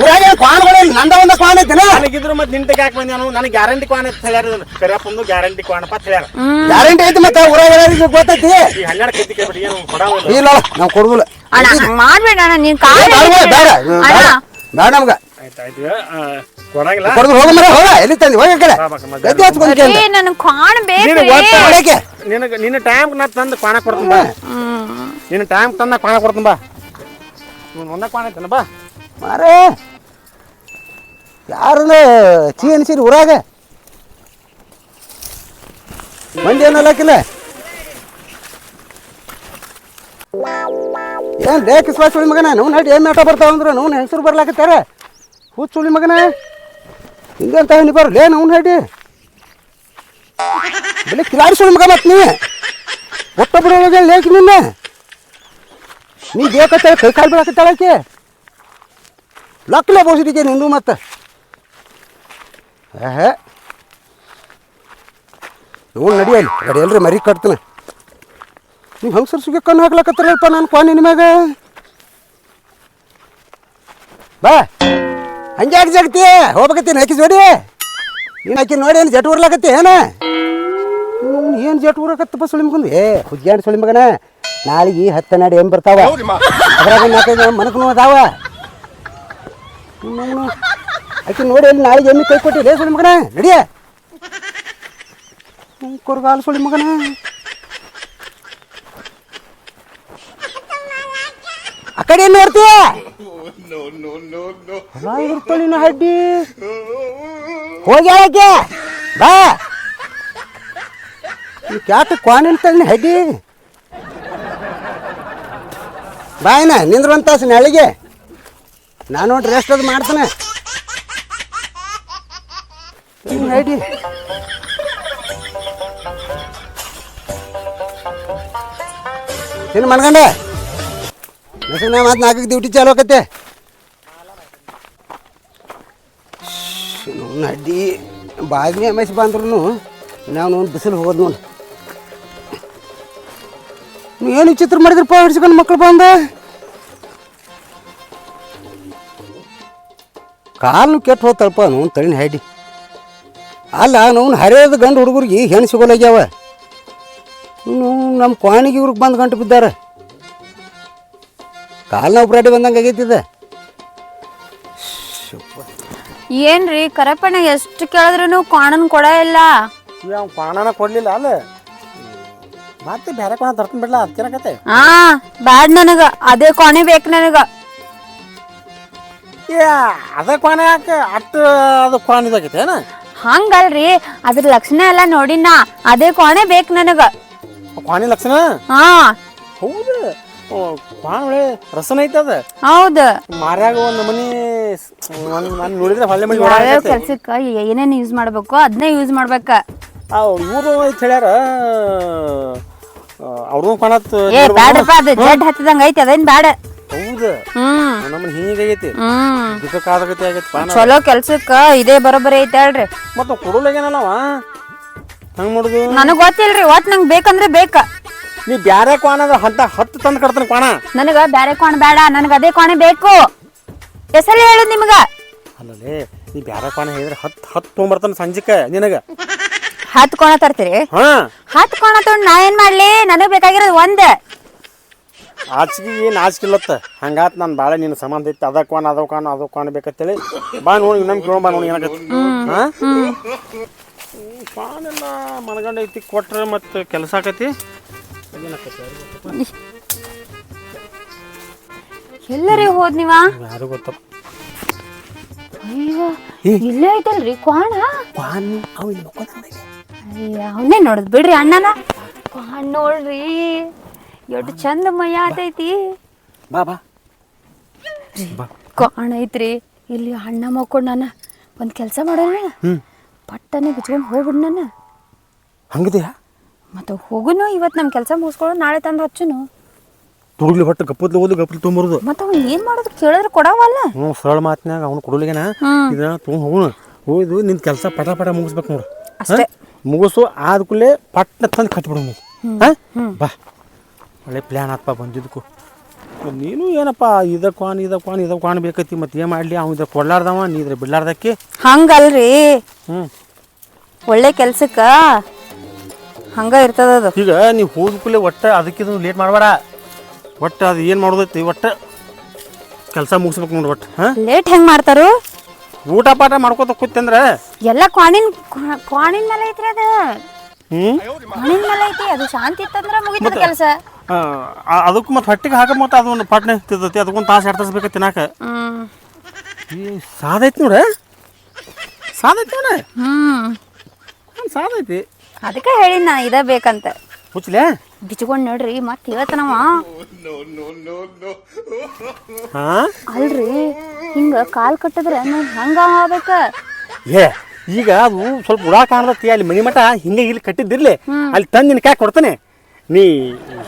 S2: ಊರಾಗ ಕ್ವಾನ್ಗಳು ನಂದ ಒಂದ ಕ್ವಾನ್ ಐತಿನ?
S4: ನನಗಿದ್ರು ಮತ್ತೆ ನಿಂತ ಯಾಕೆ ಬಂದೆ ನಾನು. ನನಗೆ ಗ್ಯಾರಂಟಿ ಕ್ವಾನ್ ಅಂತ ಹೇಳ್ಯಾರ ಕರಿಯಪ್ಪಂದು ಗ್ಯಾರಂಟಿ ಕ್ವಾನಪ್ಪ ಅಂತ ಹೇಳ್ಯಾರ
S2: ಗ್ಯಾರಂಟಿ ಐತಿ ಮತ್ತೆ ಊರಾಗ ಗೊತ್ತೈತಿ.
S4: ಈ ಹನ್ನೆರಡು ಕತ್ತಿ ಕೇಳ್ಬಿಟ್ಟು ಏನು
S2: ಇಲ್ಲ ನಾವು ಕೊಡುದಿಲ್ಲ.
S3: ಅಣ್ಣ ಹಂಗ್ ಮಾಡ್ಬೇಡ ಅಣ್ಣ ನೀನ್ ಕಾಲ್
S2: ಏ, ಬೇಡ, ಬೇಡ.
S3: ಅಣ್ಣ.
S2: ಬೇಡ ನಮ್ಗ.
S4: ಆಯ್ತು ಆಯ್ತು ಆ, ಕೊಡಂಗಿಲ್ಲ?
S2: ಕೊಡುದು ಹೋಗ ಮರ ಹೋಗ. ಎಲ್ಲಿ ತಂದಿ? ಹೋಗ ಕಡೆ. ಗದ್ದೆ ಹಚ್ಕೊಂಡ್.
S4: ನಿನಗೆ ನಿನ್ನ ಟೈಮ್ ನಾ ತಂದು ಕ್ವಾಣ ಕೊಡ್ತೀನಿ ಬಾ. ನಿನ್ನ ಟೈಮ್ ತಂದ ಕ್ವಾಣ ಕೊಡ್ತೀನಿ ಬಾ. ಇವ್ನು ಒಂದ ಕ್ವಾಣ ಐತನ ಬಾ.
S2: ಮಾರೇ. ಯಾರನ್ನ ಚೀ ಅನ್ಸಿರಿ ಊರಾಗ? ಮಂದಿ ಏನಲ್ಲಕ್ಕಿಲ್ಲ ಏನ್ ಲೇ ಕಿಸ್ವಾ ಸುಳಿ ಮಗನ ನೋವು ನಡಿ ಏನು ಆಟ ಬರ್ತಾವ ಅಂದ್ರೆ ನೋವು ಹೆಸರು ಬರ್ಲಾಕತ್ತಾರೆ ಹೂತ್ ಸುಳಿ ಮಗನ. ಹಿಂಗೆ ಅಂತ ನೀ ಲೇ ನೋವು ನಡಿ ಬೆಲೆ ಕಿಲಾಡಿ ಸುಳಿ ಮಗ ಮತ್ತೆ ನೀ ಒಟ್ಟೊಬ್ಬರು ಲೇಕ್ ನಿನ್ನ. ನೀ ಬೇಕತ್ತಾಳೆ ಕೈ ಕಾಲು ಬೀಳಕತ್ತಾಳ ಆಕೆ. ಲಕ್ಲೆ ಬೋಸಿಡಿಕೆ ನಿಂದು ಮತ್ತೆ. ಏಹೇ. ನೋಡಿ ನಡಿಯಲ್ಲಿ ಗಡಿ ಎಲ್ರಿ ಮರಿ ಕಟ್ತಾನೆ. ನೀವು ಹಂಗಸರ್ ಸುಗೆ ಕಣ್ಣು ಹಾಕ್ಲಕತ್ತಾರಲ್ಪ ನಾನು ಕ್ವಾನಿ ನಿಮಗೆ ಬಾ. ಹಂಗೆ ಯಾಕೆ ಜಗತಿ? ಹೋಗ್ಬೇಕತ್ತೀನಿ ಹಾಕಿ ಜೋಡಿ ನೀನು ಹಾಕಿ ನೋಡಿ ಏನು ಜಟ್ ಊರ್ಲಾಕತ್ತಿ ಏನ? ಏನು ಜಟ್ ಊರಕತ್ತಪ್ಪ ಸುಳಿ ಮಗಂದು? ಏ ಹುಜ್ಜಾಡಿ ಸುಳಿ ಮಗನ. ನಾಳೆಗೆ ಹತ್ತು ನಾಡಿ ಏನು ಬರ್ತಾವ? ಅದ್ರಾಗ ನಾಲ್ಕೈದು ಮನಕನು ಅದಾವ. ಆಕೆ ನೋಡಿ ಅಲ್ಲಿ ನಾಳೆಗೆ ಎಮ್ಮಿ ಕೈ ಕೊಟ್ಟಿದೆ ಸುಳಿಮಗನ ನಡಿಯ. ಕುರ್ಗಾಲ ಸುಳಿ ಆ ಕಡೆ ಏನು ನೋಡ್ತೀಯ ಇರ್ತಳಿನ ಹಡ್ಡಿ? ಹೋಗಿ ಹೇಳಕ್ಕೆ ಬಾ. ಯಾಕೆ ಕ್ವಾನ್ ತಳ್ಳಿ ಹಡ್ಡಿ? ಬಾಯ್ನ ನಿಂದ್ರ ಒಂದು ತಾಸು ನಾಳೆಗೆ ನಾನು ನೋಡಿ ರೆಸ್ಟ್ ಅದು ಮಾಡ್ತಾನೆ. ಹಡ್ಡಿ. ಏನು ಮನ್ಗಂಡೆ. ನಾಲ್ಕು ಡ್ಯೂಟಿ ಚಾಲು ಆಕತ್ತೆ. ಅವ್ನ ಅಡ್ಡಿ. ಬಾಗಿನ ಮೈಸಿ ಬಂದ್ರು ನಾವು ನೋಡಿ ಬಿಸಿಲು ಹೋಗೋದು ನೋಡಿ. ನೀವು ಏನು ಚಿತ್ರ ಮಾಡಿದ್ರಪ್ಪ ಹಿಡ್ಸ್ಕೊಂಡು ಮಕ್ಳು ಬಂದ ಕಾಲು ಕೆಟ್ಟು ಹೋತಲ್ಪ ನೋನ್ ತಳಿನ ಹೈಡಿ. ಅಲ್ಲ ನಾವು ಹರಿಯೋದು ಗಂಡು ಹುಡುಗರಿಗೆ ಹೆಣ್ಣು ಸಿಗೋಲಾಗ್ಯಾವ ನಮ್ಮ ಕ್ವಾಣಿಗೆ ಇವ್ರಿಗೆ ಬಂದು ಗಂಟು ಬಿದ್ದಾರೆ. ಕಾಲು ನಾವು ಬ್ರಾಡಿ ಬಂದಂಗೆ ಆಗೈತಿದೆ.
S3: ಏನ್ರಿ ಕರಪಣ್ಣ ಎಷ್ಟು ಕೇಳಿದ್ರು ಕಾಣನ್ ಕೊಡ ಇಲ್ಲ.
S4: ಇವ್ ಕ್ವಾಣನ ಕೊಡ್ಲಿಲ್ಲ ಅಲ್ಲ. ಮತ್ತೆ ಬೇರೆ ಕೋಣ ತರ್ತೀನಿ ಬಿಡ್ಲ ಅದಕ್ಕೇನಕತ್ತೆ
S3: ಹಾ ಬ್ಯಾಡ್ ನನಗ ಅದೇ ಕೋಣೆ ಬೇಕು ನನಗ.
S4: ಏ ಅದ ಕ್ವಾಣ ಯಾಕೆ? ಅಟ್ಟು ಅದು ಕೋಣ ಇದಾಗೈತೆ ಏನ?
S3: ಹಂಗಲ್ರಿ ಅದ್ರ ಲಕ್ಷಣ ಎಲ್ಲ ನೋಡಿನ ಅದೇ ಕೋಣೆ ಬೇಕು ನನಗ.
S4: ಕೋಣೆ ಲಕ್ಷಣ?
S3: ಹಾ.
S4: ಹೌದು. ಒಳ್ಳೆ ರಸನ ಐತದ
S3: ಹೌದು.
S4: ಮಾರ್ಯಾಗ ಒಂದು ಮನಿ ಒಂದು ನಾನು ನೋಡಿದ್ರೆ ಹೊಳ್ಳೆ ಮನಿ
S3: ಯಾವ್ಯಾವ ಕೆಲ್ಸಕ್ಕ ಏನೇನ್ ಯೂಸ್ ಮಾಡ್ಬೇಕು ಅದನ್ನೇ ಯೂಸ್ ಮಾಡ್ಬೇಕ.
S4: ಇವರು ಐತೆ ಹೇಳ್ಯಾರ ಅವ್ರದ್ದು ಕ್ವಾಣ
S3: ಏ ಬ್ಯಾಡ್ರಪ್ಪ ಅದು ಜಡ್ ಹತ್ತದಂಗ ಐತಿ ಅದೇನ್ ಬ್ಯಾಡ.
S4: ಹೌದು. ಹೀಗಾಗೈತಿ ಆಗೈತಿ.
S3: ಚಲೋ ಕೆಲ್ಸಕ್ಕ ಇದೇ ಬರೋಬ್ಬರಿ ಐತೆ ಹೇಳ್ರಿ.
S4: ಮತ್ತು ಕೊಡಲಾಗೇನಲ್ಲವ ಹಂಗ್ ಮಾಡುದು?
S3: ನನಗ್ ಗೊತ್ತಿಲ್ರಿ ಒಟ್ ನಂಗ್ ಬೇಕಂದ್ರೆ ಬೇಕ.
S4: ನೀ ಬ್ಯಾರೆ ಕ್ವಾಣ ಅಂದ್ರೆ ಹಂತ ಹತ್ತು ತಂದು ಕಡ್ತಾನೆ ಕ್ವಾಣ.
S3: ನನಗ ಬ್ಯಾರೆ ಕೋಣ ಬೇಡ ನನಗ ಅದೇ ಕೋಣೆ ಬೇಕು. ಹೆಸರು ಹೇಳು ನಿಮ್ಗ.
S4: ಅಲ್ಲಲೇ ನೀ ಬ್ಯಾರೆ ಕ್ವಾಣ ಹೇಳಿದ್ರೆ ಹತ್ತು ಹತ್ತು ತೊಗೊಂಬರ್ತಾನೆ ಸಂಜಿಕ ನಿನಗೆ.
S3: ಹತ್ತು ಕೋಣ ತರ್ತೀರಿ?
S4: ಹಾ.
S3: ಹತ್ತು ಕೋಣ ತಗೊಂಡ್ ನಾ ಏನ್ ಮಾಡ್ಲಿ? ನನಗ್ ಬೇಕಾಗಿರೋದು ಒಂದ್.
S4: ಆಚಿಗೆ ನಾಚಿಕಿಲ್ಲತ್ತ ಹಂಗಾತ್ ನಾನು ಭಾಳ ನಿನ್ನ ಸಂಬಂಧ ಇತ್ತು ಅದ ಕ್ವಾಣ ಅದ ಕ್ವಾಣ ಅದ ಕ್ವಾಣ ಬೇಕಂತೇಳಿ ಬಾ ನೋಡಿ ನಮ್ಗೆ ಕೇಳೋ ಬಾ ನೋಡಿ ಏನಾಗತ್ತೆ? ಹಾ? ಎಲ್ಲ ಮನಗಂಡ ಐತಿ ಕೊಟ್ರೆ ಮತ್ತೆ ಕೆಲಸ ಆಕತಿ.
S3: ಎಲ್ಲರಿ ಹೋದ್ ನೀವ?
S4: ಯಾರು ಗೊತ್ತಪ್ಪ
S3: ಅಯ್ಯೋ ಇಲ್ಲೇ ಐತಲ್ರಿ ಕ್ವಾಣ?
S4: ಕ್ವಾನ್ ಅವು ಇಲ್ಲಿ
S3: ಅಯ್ಯ ಅವನ್ನೇ ನೋಡುದ್ ಬಿಡ್ರಿ ಅಣ್ಣನ. ಕ್ವಾನ್ ನೋಡ್ರಿ ಎಷ್ಟು ಚಂದ ಮೈಯ ಆತೈತಿ.
S4: ಬಾ ಬಾ.
S3: ಕೋಣ ಐತ್ರಿ ಇಲ್ಲಿ ಅಣ್ಣ ಮಕ್ಕೊಂಡ್ ನಾನು ಒಂದ್ ಕೆಲಸ ಮಾಡೋಣ. ಪಟ್ಟನೆ ಬಿಚ್ಕೊಂಡ್ ಹೋಗ್ಬಿಡ್ ನಾನು.
S4: ಹಂಗದೆಯಾ?
S3: ಮತ್ತೆ ಹೋಗುನು ಇವತ್ತು ನಮ್ಮ ಕೆಲಸ ಮುಗಿಸ್ಕೊಳ್ಳೋ ನಾಳೆ ತಂದು ಹಚ್ಚುನು.
S4: ತುರುಗ್ಲಿ ಹೊಟ್ಟೆ ಗಪ್ಪತ್ಲಿ ಓದು ಗಪ್ಪಲು ತೊಂಬರುದು.
S3: ಮತ್ತೆ ಅವ್ನು ಏನು ಮಾಡೋದು ಕೇಳಿದ್ರೆ ಕೊಡವಲ್ಲ.
S4: ಹ್ಞೂ ಸರಳ ಮಾತಿನಾಗ ಅವ್ನು ಕೊಡಲಿಗೆನ? ಇದನ್ನ ತೊಗೊಂಡು ಹೋಗೋಣ ಹೋಯ್ದು ನಿನ್ನ ಕೆಲಸ ಪಟ ಪಟ ಮುಗಿಸ್ಬೇಕು ನೋಡು.
S3: ಅಷ್ಟೇ.
S4: ಮುಗಿಸು ಆದ ಕೂಡಲೇ ಪಟ್ನ ತಂದು ಕಟ್ಬಿಡು ನೀ ಹಾಂ? ಬಾ. ಒಳ್ಳೆ ಪ್ಲ್ಯಾನ್ ಆತ್ಪ ಬಂದಿದ್ದಕ್ಕೂ ನೀನು ಏನಪ್ಪ ಇದಕ್ಕೆ ಕ್ವಾನ್ ಇದಕ್ಕೆ ಕ್ವಾನ್ ಇದಕ್ಕೆ ಕ್ವಾನ್ ಬೇಕೈತಿ ಮತ್ತೆ ಏನು ಮಾಡಲಿ? ಅವ್ನು ಇದ್ರ ಕೊಡ್ಲಾರ್ದವ ನೀ ಇದ್ರ ಬಿಡ್ಲಾರ್ದಕ್ಕೆ?
S3: ಹಂಗಲ್ರಿ.
S4: ಹ್ಞೂ
S3: ಒಳ್ಳೆ ಕೆಲ್ಸಕ್ಕ ಹಂಗ ಇರ್ತದ ಅದು.
S4: ಈಗ ನೀವು ಹೋದ ಕೂಡಲೇ ಒಟ್ಟ ಅದಕ್ಕಿದು ಲೇಟ್ ಮಾಡಬೇಡ. ಒಟ್ಟ ಅದು ಏನು ಮಾಡೋದೈತಿ ಒಟ್ಟ ಕೆಲಸ ಮುಗಿಸ್ಬೇಕು ನೋಡಿ ಒಟ್ಟು ಹಾಂ?
S3: ಲೇಟ್ ಹೆಂಗ್ ಮಾಡ್ತಾರು?
S4: ಊಟ ಪಾಠ ಮಾಡ್ಕೋತ ಕೂತಂದ್ರೆ
S3: ಎಲ್ಲ ಕ್ವಾಣಿನ್ ಕ್ವಾ- ಕ್ವಾಣಿನ್ ಮೇಲೆ ಐತ್ರಿ ಅದು.
S4: ಹ್ಞೂ
S3: ಕ್ವಾಣಿನ್ ಮೇಲೆ ಐತಿ ಅದು ಶಾಂತಿ ಇತ್ತಂದ್ರ ಮುಗಿತದ ಕೆಲಸ.
S4: ಅದಕ್ಕೆ ಮತ್ತೆ ಹೊಟ್ಟಿಗೆ ಹಾಕ ಮತ್ತೆ ಅದು ಒಂದು ಪಟ್ನೆ ತಿರ್ತೈತಿ ಅದಕ್ಕೊಂದು ತಾಸು ಎರಡು ತಾಸು ಬೇಕಾ ತಿನ್ನಾಕ. ಈ ಸಾದೈತಿ ನೋಡ? ಸಾದೈತಿ ನೋಡ?
S3: ಹ್ಮ್.
S4: ಸಾದೈತಿ.
S3: ಅದಕ್ಕೆ ಹೇಳಿ ನಾ ಇದ ಬೇಕಂತ.
S4: ಹುಚ್ಚಲೆ
S3: ಬಿಚ್ಕೊಂಡ್ ನೋಡ್ರಿ ಮತ್ ಹೇಳ್ತಾನವ.
S4: ಹಾ?
S3: ಅಲ್ರಿ ಹಿಂಗ ಕಾಲ್ ಕಟ್ಟದ್ರ ನಾವ್ ಹಂಗ ಆಗ್ಬೇಕ?
S4: ಏ ಈಗ ಅದು ಸ್ವಲ್ಪ ಉಡಾ ಕಾಣದತ್ತಿ ಅಲ್ಲಿ ಮನಿ ಮಠ ಹಿಂಗೆ ಇಲ್ಲಿ ಕಟ್ಟಿದ್ದಿರ್ಲಿ ಅಲ್ಲಿ ತಂದು ನಿನ್ ಕೈ ಕೊಡ್ತಾನೆ? ನೀ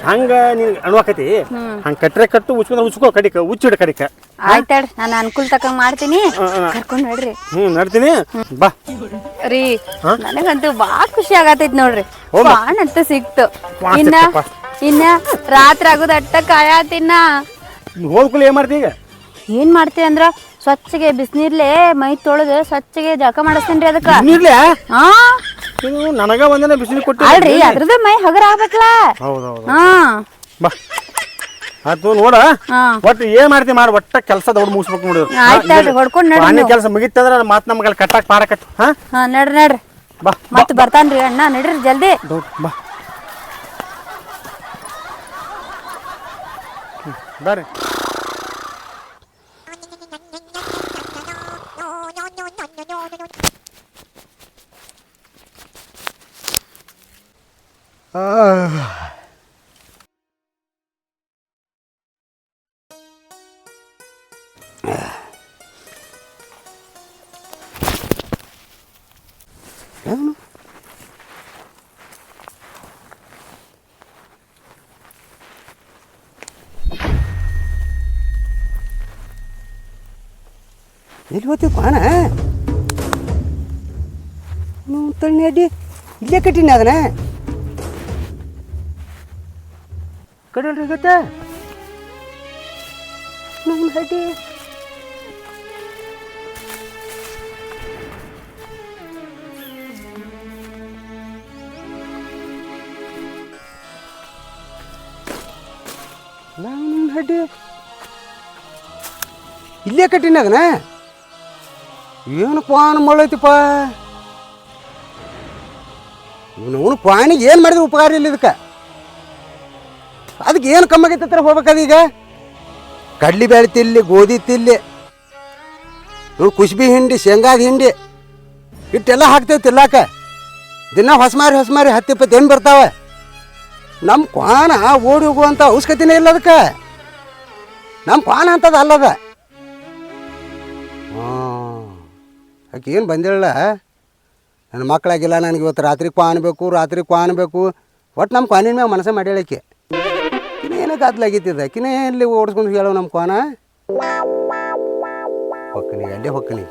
S4: ಹಂಗ ನೀ ಅನ್ವಾಕತಿ? ಹಂಗ ಕಟ್ರೆ ಕಟ್ಟು ಉಚ್ಕೊಂಡ್ರೆ ಉಚ್ಕೋ ಕಡಿಕ ಉಚ್ಚಿಡ ಕಡಿಕ.
S3: ಆಯ್ತಾಡ್ ನಾನು ಅನುಕೂಲ ತಕ ಮಾಡ್ತೀನಿ. ಕರ್ಕೊಂಡ್ ನಡ್ರಿ.
S4: ಹ್ಮ್ ನಡ್ತೀನಿ. ಬಾ.
S3: ರೀ ನನಗಂತೂ ಬಾಳ ಖುಷಿ ಆಗತೈತಿ ನೋಡ್ರಿ? ಬಾಣ ಅಂತ ಸಿಕ್ತು. ಇನ್ನ. ಇನ್ನ ರಾತ್ರಿ ಆಗುದ ಅಟ್ಟ ಕಾಯತಿನ್ನ
S4: ಹೋಗ್ಕುಲ್ ಏನ್ ಮಾಡ್ತಿ ಈಗ?
S3: ಏನ್ ಮಾಡ್ತೀವಿ ಅಂದ್ರ ಸ್ವಚ್ಛಗೆ ಬಿಸಿನೀರ್ಲೆ ಮೈ ತೊಳೆದು ಸ್ವಚ್ಛಗೆ ಜಳಕ ಮಾಡಿಸ್ತೇನ್ರಿ ಅದಕ್ಕ. ಹಾ
S4: ನೀವು ನನಗ ಒಂದಿನ ಬಿಸಿಲು ಕೊಟ್ಟು
S3: ಅಲ್ರಿ ಅದ್ರದ ಮೈ ಹಗರ ಆಗ್ಬೇಕಲ್ಲ.
S4: ಹೌದೌದು.
S3: ಹಾ.
S4: ಬಾ. ಆತು ನೋಡ. ಒಟ್ಟು ಏನ್ ಮಾಡ್ತಿ ಮಾಡಿ ಒಟ್ಟ ಕೆಲಸ ದೊಡ್ಡ ಮುಗಿಸ್ಬೇಕು
S3: ನೋಡಿದ್ರು ಹೊಡ್ಕೊಂಡು ನಡ್ರಿ.
S4: ಕೆಲಸ ಮುಗಿತಂದ್ರ ಮಾತ್ ನಮ್ಗೆ ಕಟ್ಟಾಕ್ ಮಾಡಕತ್ತು ಹಾ?
S3: ನಡ್ರಿ ನಡ್ರಿ.
S4: ಬಾ
S3: ಮತ್ ಬರ್ತಾನ್ರಿ ಅಣ್ಣ ನಡ್ರಿ ಜಲ್ದಿ.
S4: ಬಾ. ಹ್ಮ್, ಬರ್ರಿ
S2: ಏನು ಎಲ್ಲಿ ಹೋಗ್ತೀವಿ ಪಾನ ತಣ್ಣಿ ಅಡ್ಡಿ ಇಲ್ಲೇ ಕಟ್ಟಿನಿ ಅದನ್ನ ಕಡಲ್ರಿ ಗೊತ್ತ ನಮ್ಮ ಅಡ್ಡಿ ನಮ್ಮ ಅಡ್ಡಿ ಇಲ್ಲೇ ಕಟ್ಟಿನಿ ಅದನ್ನ ಏನು ಪಾನ್ ಮಾಡೈತಿಪ್ಪ ಇವನು ಪಾನಿಗೆ ಏನು ಮಾಡಿದ್ರೆ ಉಪಕಾರ ಇಲ್ಲ ಇದಕ್ಕೆ ಅದಕ್ಕೆ ಏನು ಕಮ್ಮಾಗೈತೆ ಹತ್ರ ಹೋಗ್ಬೇಕದೀಗ ಕಡ್ಲಿ ಬೇಳೆ ತಿಲ್ಲಿ ಗೋಧಿ ತಿಲ್ಲಿ ಕುಸ್ಬಿ ಹಿಂಡಿ, ಶೇಂಗಾದ ಹಿಂಡಿ, ಇಟ್ಟೆಲ್ಲ ಹಾಕ್ತೇವೆ ತಿಲ್ಲಾಕ ದಿನ ಹೊಸಮಾರಿ ಹೊಸಮಾರಿ ಹತ್ತು ಇಪ್ಪತ್ತು ಏನು ಬರ್ತಾವೆ. ನಮ್ಮ ಕ್ವಾನ ಓಡಿ ಹೋಗುವಂಥ ಅವಶ್ಯಕತೆನೇ ಇಲ್ಲ ಅದಕ್ಕೆ. ನಮ್ಮ ಕ್ವಾನ ಅಂತದ ಅಲ್ಲದ. ಆಕೆ ಏನು ಬಂದಿಲ್ಲ ನನ್ನ ಮಕ್ಕಳಾಗಿಲ್ಲ ನನಗೆ ಇವತ್ತು ರಾತ್ರಿ ಕ್ವಾನ್ ಬೇಕು, ರಾತ್ರಿ ಕ್ವಾನ್ ಬೇಕು. ಒಟ್ಟು ನಮ್ಮ ಕ್ವಾನಿನ ಮ್ಯಾಗ ಮನಸ್ಸೇ ಮಾಡ್ಯಾಳಕ್ಕೆ ಗದ್ಲಾಗಿತ್ತಿದ ಕಿನೇ ಎಲ್ಲಿ ಓಡಿಸ್ಕೊಂಡು ಹೇಳೋ ನಮ್ಮ ಕೋನ ಹೊಕ್ಕನಿ ಅಲ್ಲೇ ಹೊಕ್ಕನಿ.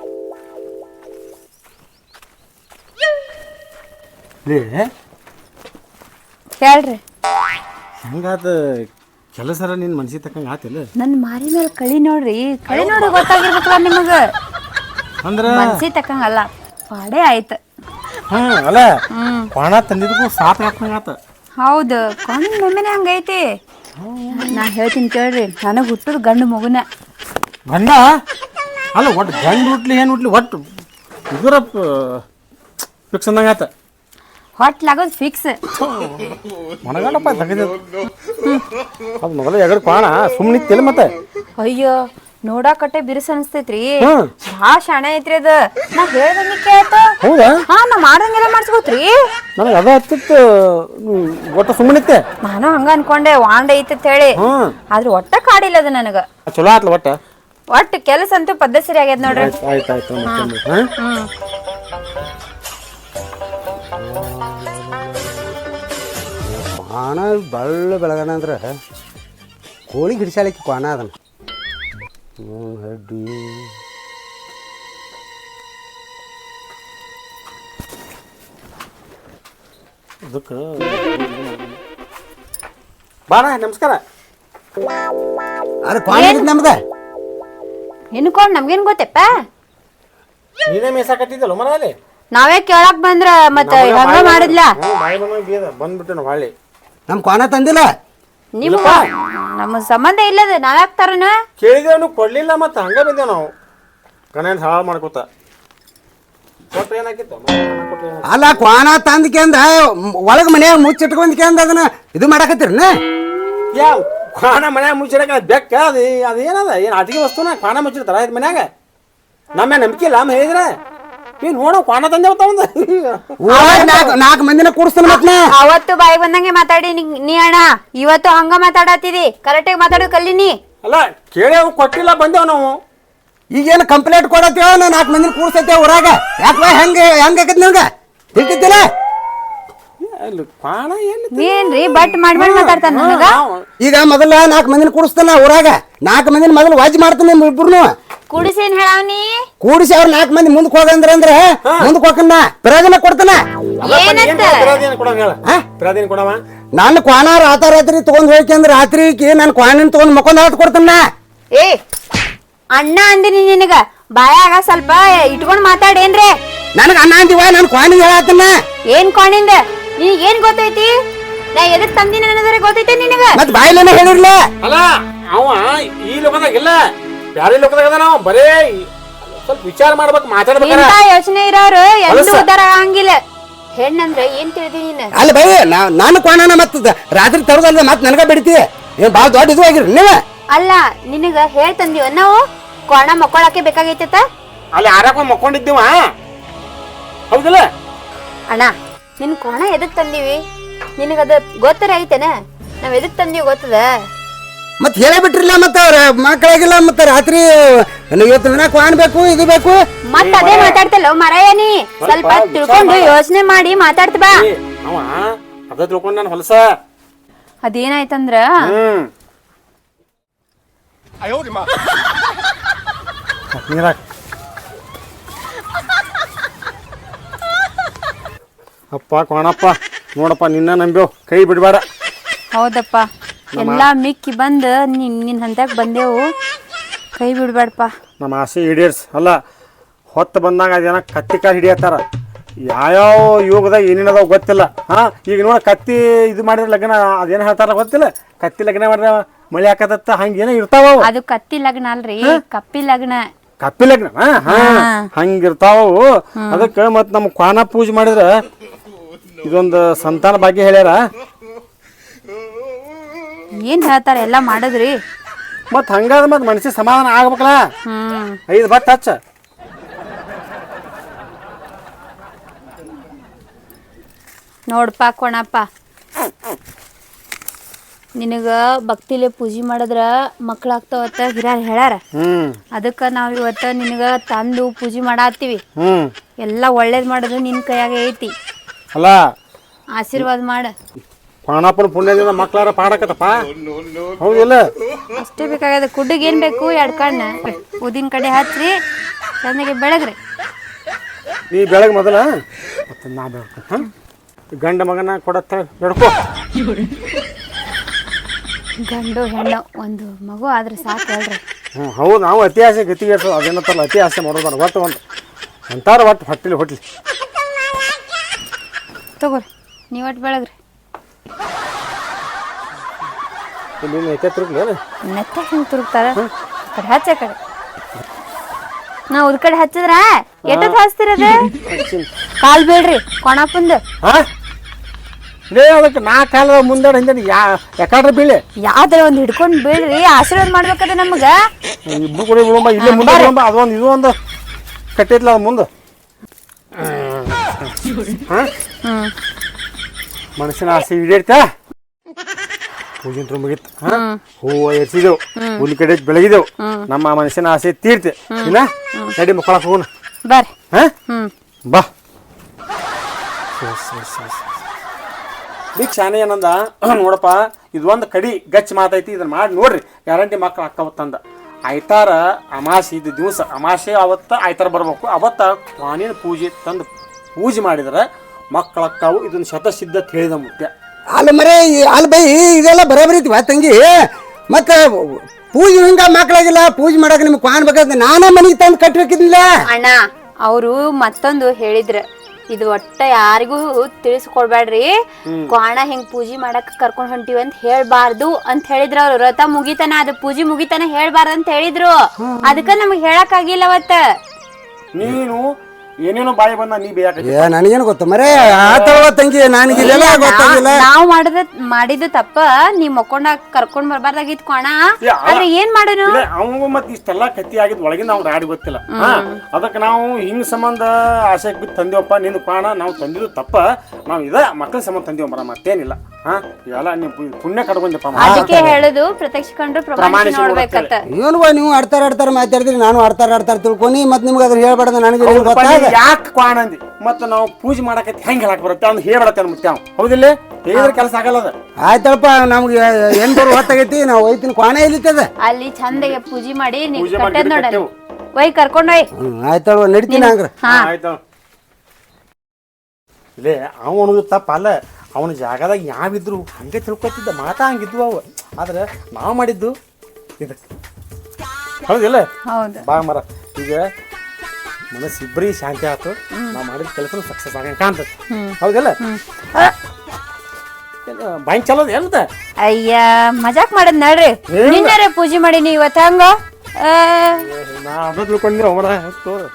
S3: ಹೇಳ್ರಿ.
S4: ಹೆಂಗಾತ? ಕೆಲಸರ ನಿನ್ ಮನ್ಸಿಗೆ ತಕ್ಕಂಗ ಆತಿಲ್ಲ?
S3: ನನ್ ಮಾರಿ ಮೇಲೆ ಕಳಿ ನೋಡ್ರಿ. ಕಳಿ ನೋಡಿ ಗೊತ್ತಾಗಿರ್ಬೇಕಲ್ಲ ನಿಮಗ?
S4: ಅಂದ್ರ?
S3: ಮನ್ಸಿ ತಕ್ಕಂಗಲ್ಲ ಪಾಡೆ ಆಯ್ತು.
S4: ಹ್ಮ್ ಅಲ್ಲ.
S3: ಹ್ಮ್.
S4: ಕ್ವಾಣ ತಂದಿದ್ದಕ್ಕೂ ಸಾತ್ ಹಾಕ್ದಂಗ ಆತ
S3: ಹೌದು. ಕಣ್ಣು ನಮ್ಮೆನೆ ಹಂಗೈತಿ. ನಾ ಹೇಳ್ತೀನಿ ಕೇಳ್ರಿ. ನನಗೆ ಹುಟ್ಟದ ಗಂಡು ಮಗುನ.
S4: ಗಂಡ? ಅಲ್ಲ ಒಟ್ಟು ಗಂಡು ಹುಟ್ಲಿ ಏನು ಹುಟ್ಲಿ ಒಟ್ಟು ಇದರ ಫಿಕ್ಸ್ ಅಂದಂಗ ಆತ.
S3: ಹೊಟ್ಲಾಗೋದು ಫಿಕ್ಸ್
S4: ಮನಗಂಡಪ್ಪ ತಗದ ಅದು ಮೊದಲು ಎಗಡ್ ಕ್ವಾಣ ಸುಮ್ಮನೆ ತಿಳಿ ಮತ್ತೆ?
S3: ಅಯ್ಯೋ ನೋಡಾಕಟ್ಟೆ ಬಿರುಸ ಅನಿಸ್ತೈತ್ರಿ.
S4: ಹ್ಮ್.
S3: ಭಾಳ ಶಾಣೆ ಐತ್ರಿ ಅದ. ನಾ ಹೇಳ್ದಂಗೆ ಕೇಳ್ತ.
S4: ಹೌದಾ?
S3: ಹಾ ನಾ ಮಾಡ್ದಂಗೆಲ್ಲ ಮಾಡ್ಸ್ಕೋತ್ರಿ.
S4: ನನಗೆ ಅದ ಹತ್ತಿತ್ತು ಒಟ್ಟ ಸುಮ್ಮನಿತ್ತೆ
S3: ನಾನು ಹಂಗ ಅನ್ಕೊಂಡೆ ವಾಂಡ ಐತಿ ಅಂತ ಹೇಳಿ. ಆದ್ರೆ ಒಟ್ಟ ಕಾಡಿಲ್ಲ ಅದು ನನಗ.
S4: ಚಲೋ ಆತ್ಲ ಒಟ್ಟ?
S3: ಒಟ್ಟ ಕೆಲಸ ಅಂತೂ ಪದ್ಧತಿ ಸರಿ ಆಗ್ಯದ ನೋಡ್ರಿ.
S4: ಆಯ್ತು ಆಯ್ತು
S3: ಹ್ಮ್
S2: ಬಾಣ ಬಳ್ಳ ಬೆಳಗಣ ಅಂದ್ರೆ ಕೋಳಿ ಹಿಡಿಸಾಳಕ್ಕೆ ಕ್ವಾನ ಅದನ್ನ. ಹ್ಞೂ ಅಡ್ಡಿ
S4: ಅದಕ್ಕೆ ಬಾಣ ನಮಸ್ಕಾರ.
S2: ಅರೆ ಕಾಲೇಜ್ ನಮ್ದ
S3: ನಿನ್ಕೊಂಡ್ ನಮ್ಗೇನ್ ಗೊತ್ತಪ್ಪ?
S4: ನೀನೇ ಮೇಸಾಕತ್ತಿದ್ದಲ್ಲ ಮನೆಯಲ್ಲಿ?
S3: ನಾವೇ ಕೇಳಕ್ ಬಂದ್ರ ಮತ್ತ ಹಂಗ ಮಾಡಿದ್ಲ?
S4: ಬಂದ್ಬಿಟ್ಟೆ ನಾವು ಹೊಳ್ಳಿ
S2: ನಮ್ ಕ್ವಾನ ತಂದಿಲ್ಲ?
S3: ನಿಮ್ಮ ನಮ್ಮ ಸಂಬಂಧ ಇಲ್ಲದ ನಾವ್ಯಾಕ್ ತರನ
S4: ಕೇಳಿದೇವನು ಕೊಡ್ಲಿಲ್ಲ ಮತ್ತೆ ಹಂಗ ಬಂದೇವ್ ನಾವು. ಕಣೇನ್ ಹಾಳು ಮಾಡ್ಕೋತ. ಕೊಟ್ರೆ ಏನಾಕಿತ್ತು? ಕೊಟ್ರೆ ಏನಾಕಿತ್ತು?
S2: ಅಲ್ಲ ಕ್ವಾನ ತಂದ್ಕೆಂದ ಒಳಗೆ ಮನ್ಯಾಗ ಮುಚ್ಚಿಟ್ಕೊಂಡ್ಕೆಂದ ಅದನ್ನ ಇದು ಮಾಡಾಕತ್ತಿರನ?
S4: ಯಾವ? ಕ್ವಾಣ ಮನ್ಯಾಗ ಮುಚ್ಚಿಡಕ ಬೆಕ್ಕ ಅದು ಅದೇನದ ಏನದ? ಏನು ಆಟಿಕೆ ವಸ್ತುನ ಕ್ವಾಣ ಮುಚ್ಚಿರ್ತಾರ ಇದು ಮನ್ಯಾಗ? ನಮ್ಮ ನಂಬಿಕೆ ಇಲ್ಲ ಅಮ್ಮ ಹೇಳಿದ್ರೆ? ಏನು ನೋಡು ಕ್ವಾಣ ತಂದೆ ಒಂದು
S2: ನಾಲ್ಕು ನಾಲ್ಕು ಮಂದಿನ ಕೂಡಿಸ್ತಾನ ಮತ್ನ
S3: ಅವತ್ತು ಬಾಯಿ ಬಂದಂಗೆ ಮಾತಾಡಿ ನೀ- ನೀ ಅಣ್ಣ ಇವತ್ತು ಹಂಗ ಮಾತಾಡತ್ತಿದಿ ಕರೆಕ್ಟಾಗಿ ಮಾತಾಡು ಕಲೀನಿ
S4: ಅಲ್ಲ ಕೇಳಿ ಅವು ಕೊಟ್ಟಿಲ್ಲ ಬಂದೇವ್ ನಾವು.
S2: ಈಗೇನು ಕಂಪ್ಲೇಂಟ್ ಕೊಡತ್ತೇವ ನಾ ನಾಲ್ಕು ಮಂದಿನ ಕೂಡ್ಸತ್ತೇವ ಊರಾಗ. ಯಾಕೆ ಹೆಂಗೆ ಹೆಂಗೆ ಆಕತ್ ನಿಮ್ಗೆ ತಿಳ್ತಿದ್ದಿಲ್ಲ?
S4: ಅಲ್ಲಿ ಕ್ವಾಣ ಏನು
S3: ಏನ್ರಿ? ಬಟ್ ಮಾಡಿ ಮಾಡಿ ಮಾತಾಡ್ತಾನ ನನಗ?
S2: ಈಗ ಮೊದಲ ನಾಲ್ಕು ಮಂದಿನ ಕುಡಿಸ್ತಾನ ಊರಾಗ. ನಾಲ್ಕು ಮಂದಿನ ಮೊದಲು ವಾಜ್ ಮಾಡ್ತಾನೆ ಇಬ್ಬರು
S3: ಕುಡಿಸೇನ್ ಹೇಳವ್ನಿ
S2: ಕೂಡಿಸಿ ಅವ್ರ ನಾಲ್ಕು ಮಂದಿ ಮುಂದಕ್ಕೆ ಹೋಗಂದ್ರ ಅಂದ್ರೆ ಮುಂದಕ್ಕೆ ಹೋಗಕನ್ನ ಪ್ರಯೋಜನ ಕೊಡ್ತಾನ.
S3: ಏನಂತ?
S4: ಪಿರಾದಿನ ಕೊಡವ ಹೇಳ. ಪಿರಾದಿನ ಕೊಡವ?
S2: ನಾನು ಕ್ವಾಣ ರಾತ ರಾತ್ರಿ ತಗೊಂಡ್ ಹೋಗಿ ಅಂದ್ರೆ ರಾತ್ರಿ ನಾನು ಕ್ವಾಣಿನ ತಗೊಂಡ್ ಮಕ್ಕೊಂದ್ ಹಾಕಿ ಕೊಡ್ತಾನ.
S3: ಏ ಅಣ್ಣ ಅಂದಿನಿ ನಿನಗ. ಬಾಯಾಗ ಸ್ವಲ್ಪ ಇಟ್ಕೊಂಡ್ ಮಾತಾಡೇನ್ರಿ?
S2: ನನಗೆ ಅಣ್ಣ ಅಂದಿವ ನಾನು ಕ್ವಾಣಿಗೆ ಹೇಳತ್ತನ್ನ
S3: ಏನ್ ಕೊಂಡಿಂದ ಏನ್ ಗೊತ್ತೈತಿ? ನಾ ಎದಕ್ ತಂದಿನ ಅನ್ನೋದ್ರ ಗೊತ್ತೈತಿ ನಿನಗ?
S2: ಮತ್ ಬಾಯಿಲೇನ ಹೇಳಿರ್ಲ.
S4: ಅಲ್ಲ ಅವ ಈ ಲೋಕದಾಗ ಇಲ್ಲ. ಬ್ಯಾರೆ ಲೋಕದಾಗ ಅದ ನಾವು ಬರೇ ಸ್ವಲ್ಪ ವಿಚಾರ ಮಾಡ್ಬೇಕು ಮಾತಾಡಬೇಕು
S3: ಇಂತ ಯೋಚನೆ ಇರೋರು
S4: ಎಲ್ಲೂ.
S3: ಉದ್ದಾರ ಆಗಂಗಿಲ್ಲ. ಹೆಣ್ಣಂದ್ರೆ ಏನ್ ತಿಳಿದಿ ನೀನ್?
S2: ಅಲ್ಲ ಬೈ ನಾ- ನಾನು ಕೋಣನ ಮತ್ತ ರಾತ್ರಿ ತರೋದಲ್ಲ ಮತ್ ನನಗ ಬಿಡ್ತಿ. ಏನ್ ಬಾಳ ದೊಡ್ಡ ಇದು ಆಗಿರಿ ನೀವ?
S3: ಅಲ್ಲ ನಿನಗ ಹೇಳ್ ತಂದಿವ ನಾವು? ಕೋಣ ಮಕ್ಕೊಳಕ್ಕೆ ಬೇಕಾಗೈತತ?
S4: ಅಲ್ಲ ಆರಾಕ ಮಕ್ಕೊಂಡಿದ್ದೀವ? ಹೌದಲ್ಲ?
S3: ಅಣ್ಣ ನಿನ್ ಕೋಣ ಎದಕ್ ತಂದಿವಿ? ನಿನಗದ ಗೊತ್ತರ ಐತೆನ? ನಾವ್ ಎದಕ್ ತಂದೀವಿ ಗೊತ್ತದ?
S2: ಮತ್ ಹೇಳೇ ಬಿಟ್ರಿಲ್ಲ ಮತ್ತ ಅವ್ರ ಮಕ್ಕಳಾಗಿಲ್ಲ ಮತ್ತ ರಾತ್ರಿ ಇವತ್ತು ದಿನ ಕ್ವಾನ್ ಬೇಕು ಇದು ಬೇಕು.
S3: ಮತ್ ಅದೇ ಮಾತಾಡ್ತಲ್ಲ ಮರಯ್ಯ ನೀ. ಸ್ವಲ್ಪ ತಿಳ್ಕೊಂಡು. ಯೋಚನೆ ಮಾಡಿ ಮಾತಾಡ್ತ ಬಾ.
S4: ಅವ ಅದ ತಿಳ್ಕೊಂಡ್ ನಾನು ಹೊಲಸ.
S3: ಅದೇನಾಯ್ತಂದ್ರ?
S4: ಹ್ಮ್. ನೀರಾಕ್. ಅಪ್ಪ ಕೋಣಪ್ಪ ನೋಡಪ್ಪ ನಿನ್ನ ನಂಬ್ಯೋ ಕೈ ಬಿಡಬೇಡ.
S3: ಹೌದಪ್ಪ. ಎಲ್ಲ ಮಿಕ್ಕಿ ಬಂದು ನಿನ್ನ ಹಂತಕ್ಕೆ ಹಂತಕ್ ಬಂದೆವು. ಕೈ ಬಿಡಬೇಡಪ್ಪ.
S4: ನಮ್ಮ ಆಸೆ ಈಡೇರ್ಸ್. ಅಲ್ಲ ಹೊತ್ತು ಬಂದಾಗ ಅದೇನ ಕತ್ತಿ ಕಾಲು ಹಿಡಿಯತ್ತಾರ. ಯಾವ್ಯಾವ ಯುಗದಾಗ ಏನೇನದಾವ ಗೊತ್ತಿಲ್ಲ. ಹಾ ಈಗ ನೋಡ ಕತ್ತಿ ಇದು ಮಾಡಿದ್ರೆ ಲಗ್ನ ಅದೇನು ಹೇಳ್ತಾರ ಗೊತ್ತಿಲ್ಲ? ಕತ್ತಿ ಲಗ್ನ ಮಾಡಿದ್ರೆ ಮಳೆ ಹಾಕತ್ತ ಹಂಗೇನೋ ಇರ್ತಾವ ಅವು.
S3: ಅದು ಕತ್ತಿ ಲಗ್ನ ಅಲ್ರಿ ಕಪ್ಪಿ ಲಗ್ನ.
S4: ಕಪ್ಪಿ ಲಗ್ನ ಹಂಗಿರ್ತಾವ. ಅದಕ್ಕೆ ಮತ್ ನಮ್ಮ ಕ್ವಾನ ಪೂಜೆ ಮಾಡಿದ್ರ ಇದೊಂದು ಸಂತಾನ ಭಾಗ್ಯ ಹೇಳ್ಯಾರ?
S3: ಏನ್ ಹೇಳ್ತಾರ? ಎಲ್ಲ ಮಾಡದ್ರಿ.
S4: ಮತ್ ಹಂಗಾದ ಮತ್ ಮನಸ್ಸಿಗೆ ಸಮಾಧಾನ ಆಗ್ಬೇಕಲ್ಲ?
S3: ಹ್ಮ್.
S4: ಐದು ಬಟ್ ಹಚ್ಚ.
S3: ನೋಡ್ಪ ಕೊಣಪ್ಪ. ನಿನಗ ಭಕ್ತಿಲೆ ಪೂಜೆ ಮಾಡಿದ್ರ ಮಕ್ಳಾಗ್ತಾವತ್ತ ಹಿರಿಯರ್ ಹೇಳ್ಯಾರ.
S4: ಹ್ಮ್.
S3: ಅದಕ್ಕ ನಾವ್ ಇವತ್ತ ನಿನಗ ತಂದು ಪೂಜೆ ಮಾಡಾತ್ತೀವಿ.
S4: ಹ್ಮ್.
S3: ಎಲ್ಲ ಒಳ್ಳೇದ್ ಮಾಡೋದು ನಿನ್ ಕೈಯಾಗ ಐತಿ.
S4: ಅಲ್ಲ
S3: ಆಶೀರ್ವಾದ ಮಾಡ.
S4: ಪಾಣಪ್ಪನ ಪುಣ್ಯದಿಂದ ಮಕ್ಕಳಾರ ಪಾಡಕತ್ತಪ್ಪ. ಹೌದಿಲ್ಲ?
S3: ಅಷ್ಟೇ ಬೇಕಾಗ್ಯದ ಕುಡ್ಡಿಗೆ ಏನ್ ಬೇಕು? ಎರಡು ಕಣ್ಣ. ಉದಿನ ಕಡೆ ಹಚ್ಚಿರಿ ಚೆನ್ನಾಗಿ ಬೆಳಗ್ರಿ.
S4: ನೀ ಬೆಳಗ್ಗೆ ಮೊದಲ? ಮತ್ತೆ ನಾ ಬೆಳಕ ಹಾಂ? ಗಂಡ ಮಗನ ಕೊಡತ್ತ ಬೆಳ್ಕೊ
S3: ಗಂಡು ಹೆಣ್ಣು ಒಂದು ಮಗು ಆದ್ರೆ ಸಾಕು ಹೇಳ್ರಿ.
S4: ಹ್ಞೂ ಹೌದು ನಾವು ಅತಿ ಆಸೆ ಗತಿಗೇರ್ಸು ಅದೇನತ್ತಲ್ಲ ಅತಿ ಆಸೆ ಮಾಡೋದು ಒಟ್ಟು ಒಂದು. ಅಂತಾರ ಒಟ್ಟು ಹೊಟ್ಟಿಲಿ ಹೊಟ್ಲಿ.
S3: ತಗೋರಿ. ನೀವಟ್ ಬೆಳಗ್ರಿ.
S4: ಇಲ್ಲಿ
S3: ನೆತ್ತ ಹೆಂಗ್ ಕಡೆ ಹಚ್ಚ ಕಡೆ. ನಾ ಉದ್ ಕಡೆ ಹಚ್ಚಿದ್ರ? ಎಷ್ಟೊತ್ತು ಹಚ್ತಿರದ ಕಾಲ್ ಬೀಳ್ರಿ ಕೊಣಪ್ಪಂದು
S4: ಹಾಂ? ಲೇ ಅದಕ್ಕೆ ನಾ ಕಾಲ ಮುಂದೆ ಹಿಂದೆ ಯಾ ಯಾಕಾಡ್ರೆ ಬೀಳಿ
S3: ಯಾವ್ದ್ರ ಒಂದ್ ಹಿಡ್ಕೊಂಡ್ ಬೀಳ್ರಿ ಆಶೀರ್ವಾದ ಮಾಡ್ಬೇಕದ ನಮಗ?
S4: ಇಬ್ರು ಕೂಡ ಬಿಡೋಂಬ ಇಲ್ಲೇ ಮುಂದೆ ಬಿಡೋಂಬ ಅದೊಂದು ಇದು ಒಂದು ಕಟ್ಟಿದ್ಲ ಅದು ಮುಂದೆ. ಹಾಂ? ಮನುಷ್ಯನ ಆಸೆ ಈಡೇರ್ತಾ? ಪೂಜೆ ತುಂಬ ಮುಗಿತ್ತು ಹಾ? ಹೂವು ಎರ್ಸಿದೆವು. ಹುಲ್ ಕಡೆ ಬೆಳಗಿದೆವು. ನಮ್ಮ ಮನುಷ್ಯನ ಆಸೆ ತೀರ್ತೆ. ಇಲ್ಲ ನಡಿ ಮಕ್ಕಳಕ್ಕೆ ಹೋಗೋಣ.
S3: ಬರ್ರಿ
S4: ಹಾ? ಬಾ. ಶಾನೆ ಏನಂದ (clears throat) ನೋಡಪ್ಪ ಇದೊಂದು ಕಡಿ ಗಚ್ಚ ಮಾತೈತಿ ಇದನ್ನ ಮಾಡಿ ನೋಡ್ರಿ. ಗ್ಯಾರಂಟಿ ಮಕ್ಕಳು ಅಕ್ಕವತ್ತಂದ ಆಯ್ತಾರ ಅಮಾಸೆ ಇದ್ದ ದಿವಸ. ಅಮಾಸೆ ಅವತ್ತ ಆಯ್ತಾರ ಬರ್ಬೇಕು. ಅವತ್ತ ಪ್ರಾಣಿನ ಪೂಜೆ ತಂದು ಪೂಜೆ ಮಾಡಿದ್ರೆ ಮಕ್ಕಳು ಅಕ್ಕವು ಇದನ್ನ ಶತಸಿದ್ಧ ತಿಳಿದ ಹೇಳಿದ
S2: ಅಲ್ಲಿ ಮರೆ ಅಲ್ಲಿ ಬೈ ಇದೆಲ್ಲ ಬರೋಬರಿ ತಂಗಿ? ಮತ್ತೆ ಪೂಜೆ ಹಿಂಗ ಮಕ್ಕಳಾಗಿಲ್ಲ ಪೂಜೆ ಮಾಡಕ್ ನಿಮ್ಗೆ ಕಾಣ್ ಬೇಕಾದ್ರೆ ನಾನೇ ಮನೆಗೆ ತಂದು ಕಟ್ಬೇಕಿದ್ನಿಲ್ಲ?
S3: ಅಣ್ಣ ಅವರು ಮತ್ತೊಂದು ಹೇಳಿದ್ರ. ಇದು ಒಟ್ಟ ಯಾರಿಗೂ ತಿಳಿಸ್ಕೊಡ್ಬೇಡ್ರಿ ಕ್ವಾಣ ಹಿಂಗ್ ಪೂಜೆ ಮಾಡಕ್ ಕರ್ಕೊಂಡ್ ಹೊಂಟಿವಿ ಅಂತ ಹೇಳ್ಬಾರ್ದು ಅಂತ ಹೇಳಿದ್ರ ಅವ್ರು. ವ್ರತ ಮುಗಿತನ ಅದು ಪೂಜೆ ಮುಗಿತನ ಹೇಳ್ಬಾರ್ದು ಅಂತ ಹೇಳಿದ್ರು. ಅದಕ್ಕ ನಮಗ್ ಹೇಳಕ್ ಆಗಿಲ್ಲ ಅವತ್ತ.
S4: ನೀನು ಏನೇನೋ ಬಾಯಿ ಬಂದ ನೀ
S2: ಏ ನನಗೇನು ಗೊತ್ತ? ಮರೇ ಆತವ ತಂಗಿ ನನಗೆ ಇದೆಲ್ಲ ಗೊತ್ತಾಗಿಲ್ಲ?
S3: ನಾವ್ ಮಾಡಿದ ಮಾಡಿದ ತಪ್ಪ. ನೀ ಮಕ್ಕೊಂಡ ಕರ್ಕೊಂಡ್ ಬರ್ಬಾರ್ದಾಗಿತ್
S4: ಕೋಣ.
S3: ಆದ್ರೆ ಏನ್ ಮಾಡೋನು?
S4: ಅವಂಗ ಮತ್ ಇಷ್ಟೆಲ್ಲ ಕತ್ತಿ ಆಗಿದ್ ಒಳಗಿನ ನಾವು ರಾಡಿ ಗೊತ್ತಿಲ್ಲ. ಅದಕ್ಕೆ ನಾವು ಹಿಂಗ್ ಸಂಬಂಧ ಆಸೆ ಬಿಟ್ಟು ತಂದೇವಪ್ಪ ನೀನು ಪಾಣ ನಾವು ತಂದಿದ್ದು ತಪ್ಪ. ನಾವು ಇದ ಮಕ್ಕಳ ಸಂಬಂಧ ತಂದೇವ ಮರ ಮತ್ತೇನಿಲ್ಲ. ಹಾ? ಎಲ್ಲ ನೀವು ಪುಣ್ಯ ಕಟ್ಕೊಂಡಪ್ಪ
S3: ಅದಕ್ಕೆ ಹೇಳುದು ಪ್ರತ್ಯಕ್ಷ ಕಂಡ್ರು ಪ್ರಮಾಣಿಸಿ
S4: ಪ್ರಮಾಣಿಸಿ
S2: ಏನು ಬಾ ನೀವು ಆಡ್ತಾರ ಆಡ್ತಾರ ಮಾತಾಡಿದ್ರಿ ನಾನು ಆಡ್ತಾರ ಆಡ್ತಾರ ತಿಳ್ಕೊನಿ ಮತ್ತೆ ನಿಮ್ಗೆ ಅದ್ರ ಹೇಳ್ಬಾರ್ದು ನನಗೆ ಗೊತ್ತಾಗ
S4: ಯಾಕೆ ಮತ್ತೆ ನಾವು ಪೂಜೆ ಮಾಡಕತ್ತಿ ಹೆಂಗ್ ಹೇಳಕ್ ಬರುತ್ತೆ? ಅವ್ನು ಹೇಳ್ಬಿಡತ್ತೆ ಮತ್ತೆ ಅವ್ನು ಹೌದಿಲ್ಲ? ಹೇಳಿದ್ರೆ ಕೆಲಸ ಆಗಲ್ಲ ಅದು.
S2: ಆಯ್ತಳಪ್ಪ ನಮ್ಗೆ ಏನ್ ಬರೋ ಹೊತ್ತಾಗೈತಿ ನಾವು ಒಯ್ತೀನಿ ಕ್ವಾಣ ಎಲ್ಲಿತ್ತದ
S3: ಅಲ್ಲಿ ಚಂದಗೆ ಪೂಜೆ ಮಾಡಿ ನೀವು ಕಟ್ಟದ್ ನೋಡಲ್ಲ. ಒಯ್ ಕರ್ಕೊಂಡ್ ಒಯ್
S2: ಹ್ಮ್ ಆಯ್ತಳ್ವ ನಡಿತೀನಿ ಹಂಗ್ರ.
S3: ಹಾ.
S4: ಆಯ್ತು. ಇಲ್ಲೇ ಅವ ತಪ್ಪಲ್ಲ. ಅವನ ಜಾಗದಾಗ ಯಾವಿದ್ರು ಹಂಗೆ ತಿಳ್ಕೊತಿದ್ದ ಮಾತಾ ಹಂಗಿದ್ವು ಅವು. ಆದ್ರೆ ನಾವು ಮಾಡಿದ್ದು ಇದಕ್ಕೆ ಹೌದಿಲ್ಲ?
S3: ಹೌದು.
S4: ಬಾ ಮರ. ಈಗ ಮನಸ್ಸು ಇಬ್ಬರಿಗೆ ಶಾಂತಿ ಆಯ್ತು ನಾವು ಮಾಡಿದ ಕೆಲಸ ಸಕ್ಸಸ್ ಆಗಂಗೆ ಕಾಣ್ತದೆ ಹೌದಿಲ್ಲ? ಬ್ಯಾಂಕ್ ಚಲೋ ಎಂತ
S3: ಅಯ್ಯ ಮಜಾಕ್ ಮಾಡದ್ ನಡ್ರಿ.
S4: ಏನು?
S3: ನಿನ್ನೆರೆ ಪೂಜೆ ಮಾಡೀನಿ ಇವತ್ತು ಹಂಗ?
S4: ನಾ ಅದ ತಿಳ್ಕೊಂಡ್ರೆ ಅವರ ತೋರು.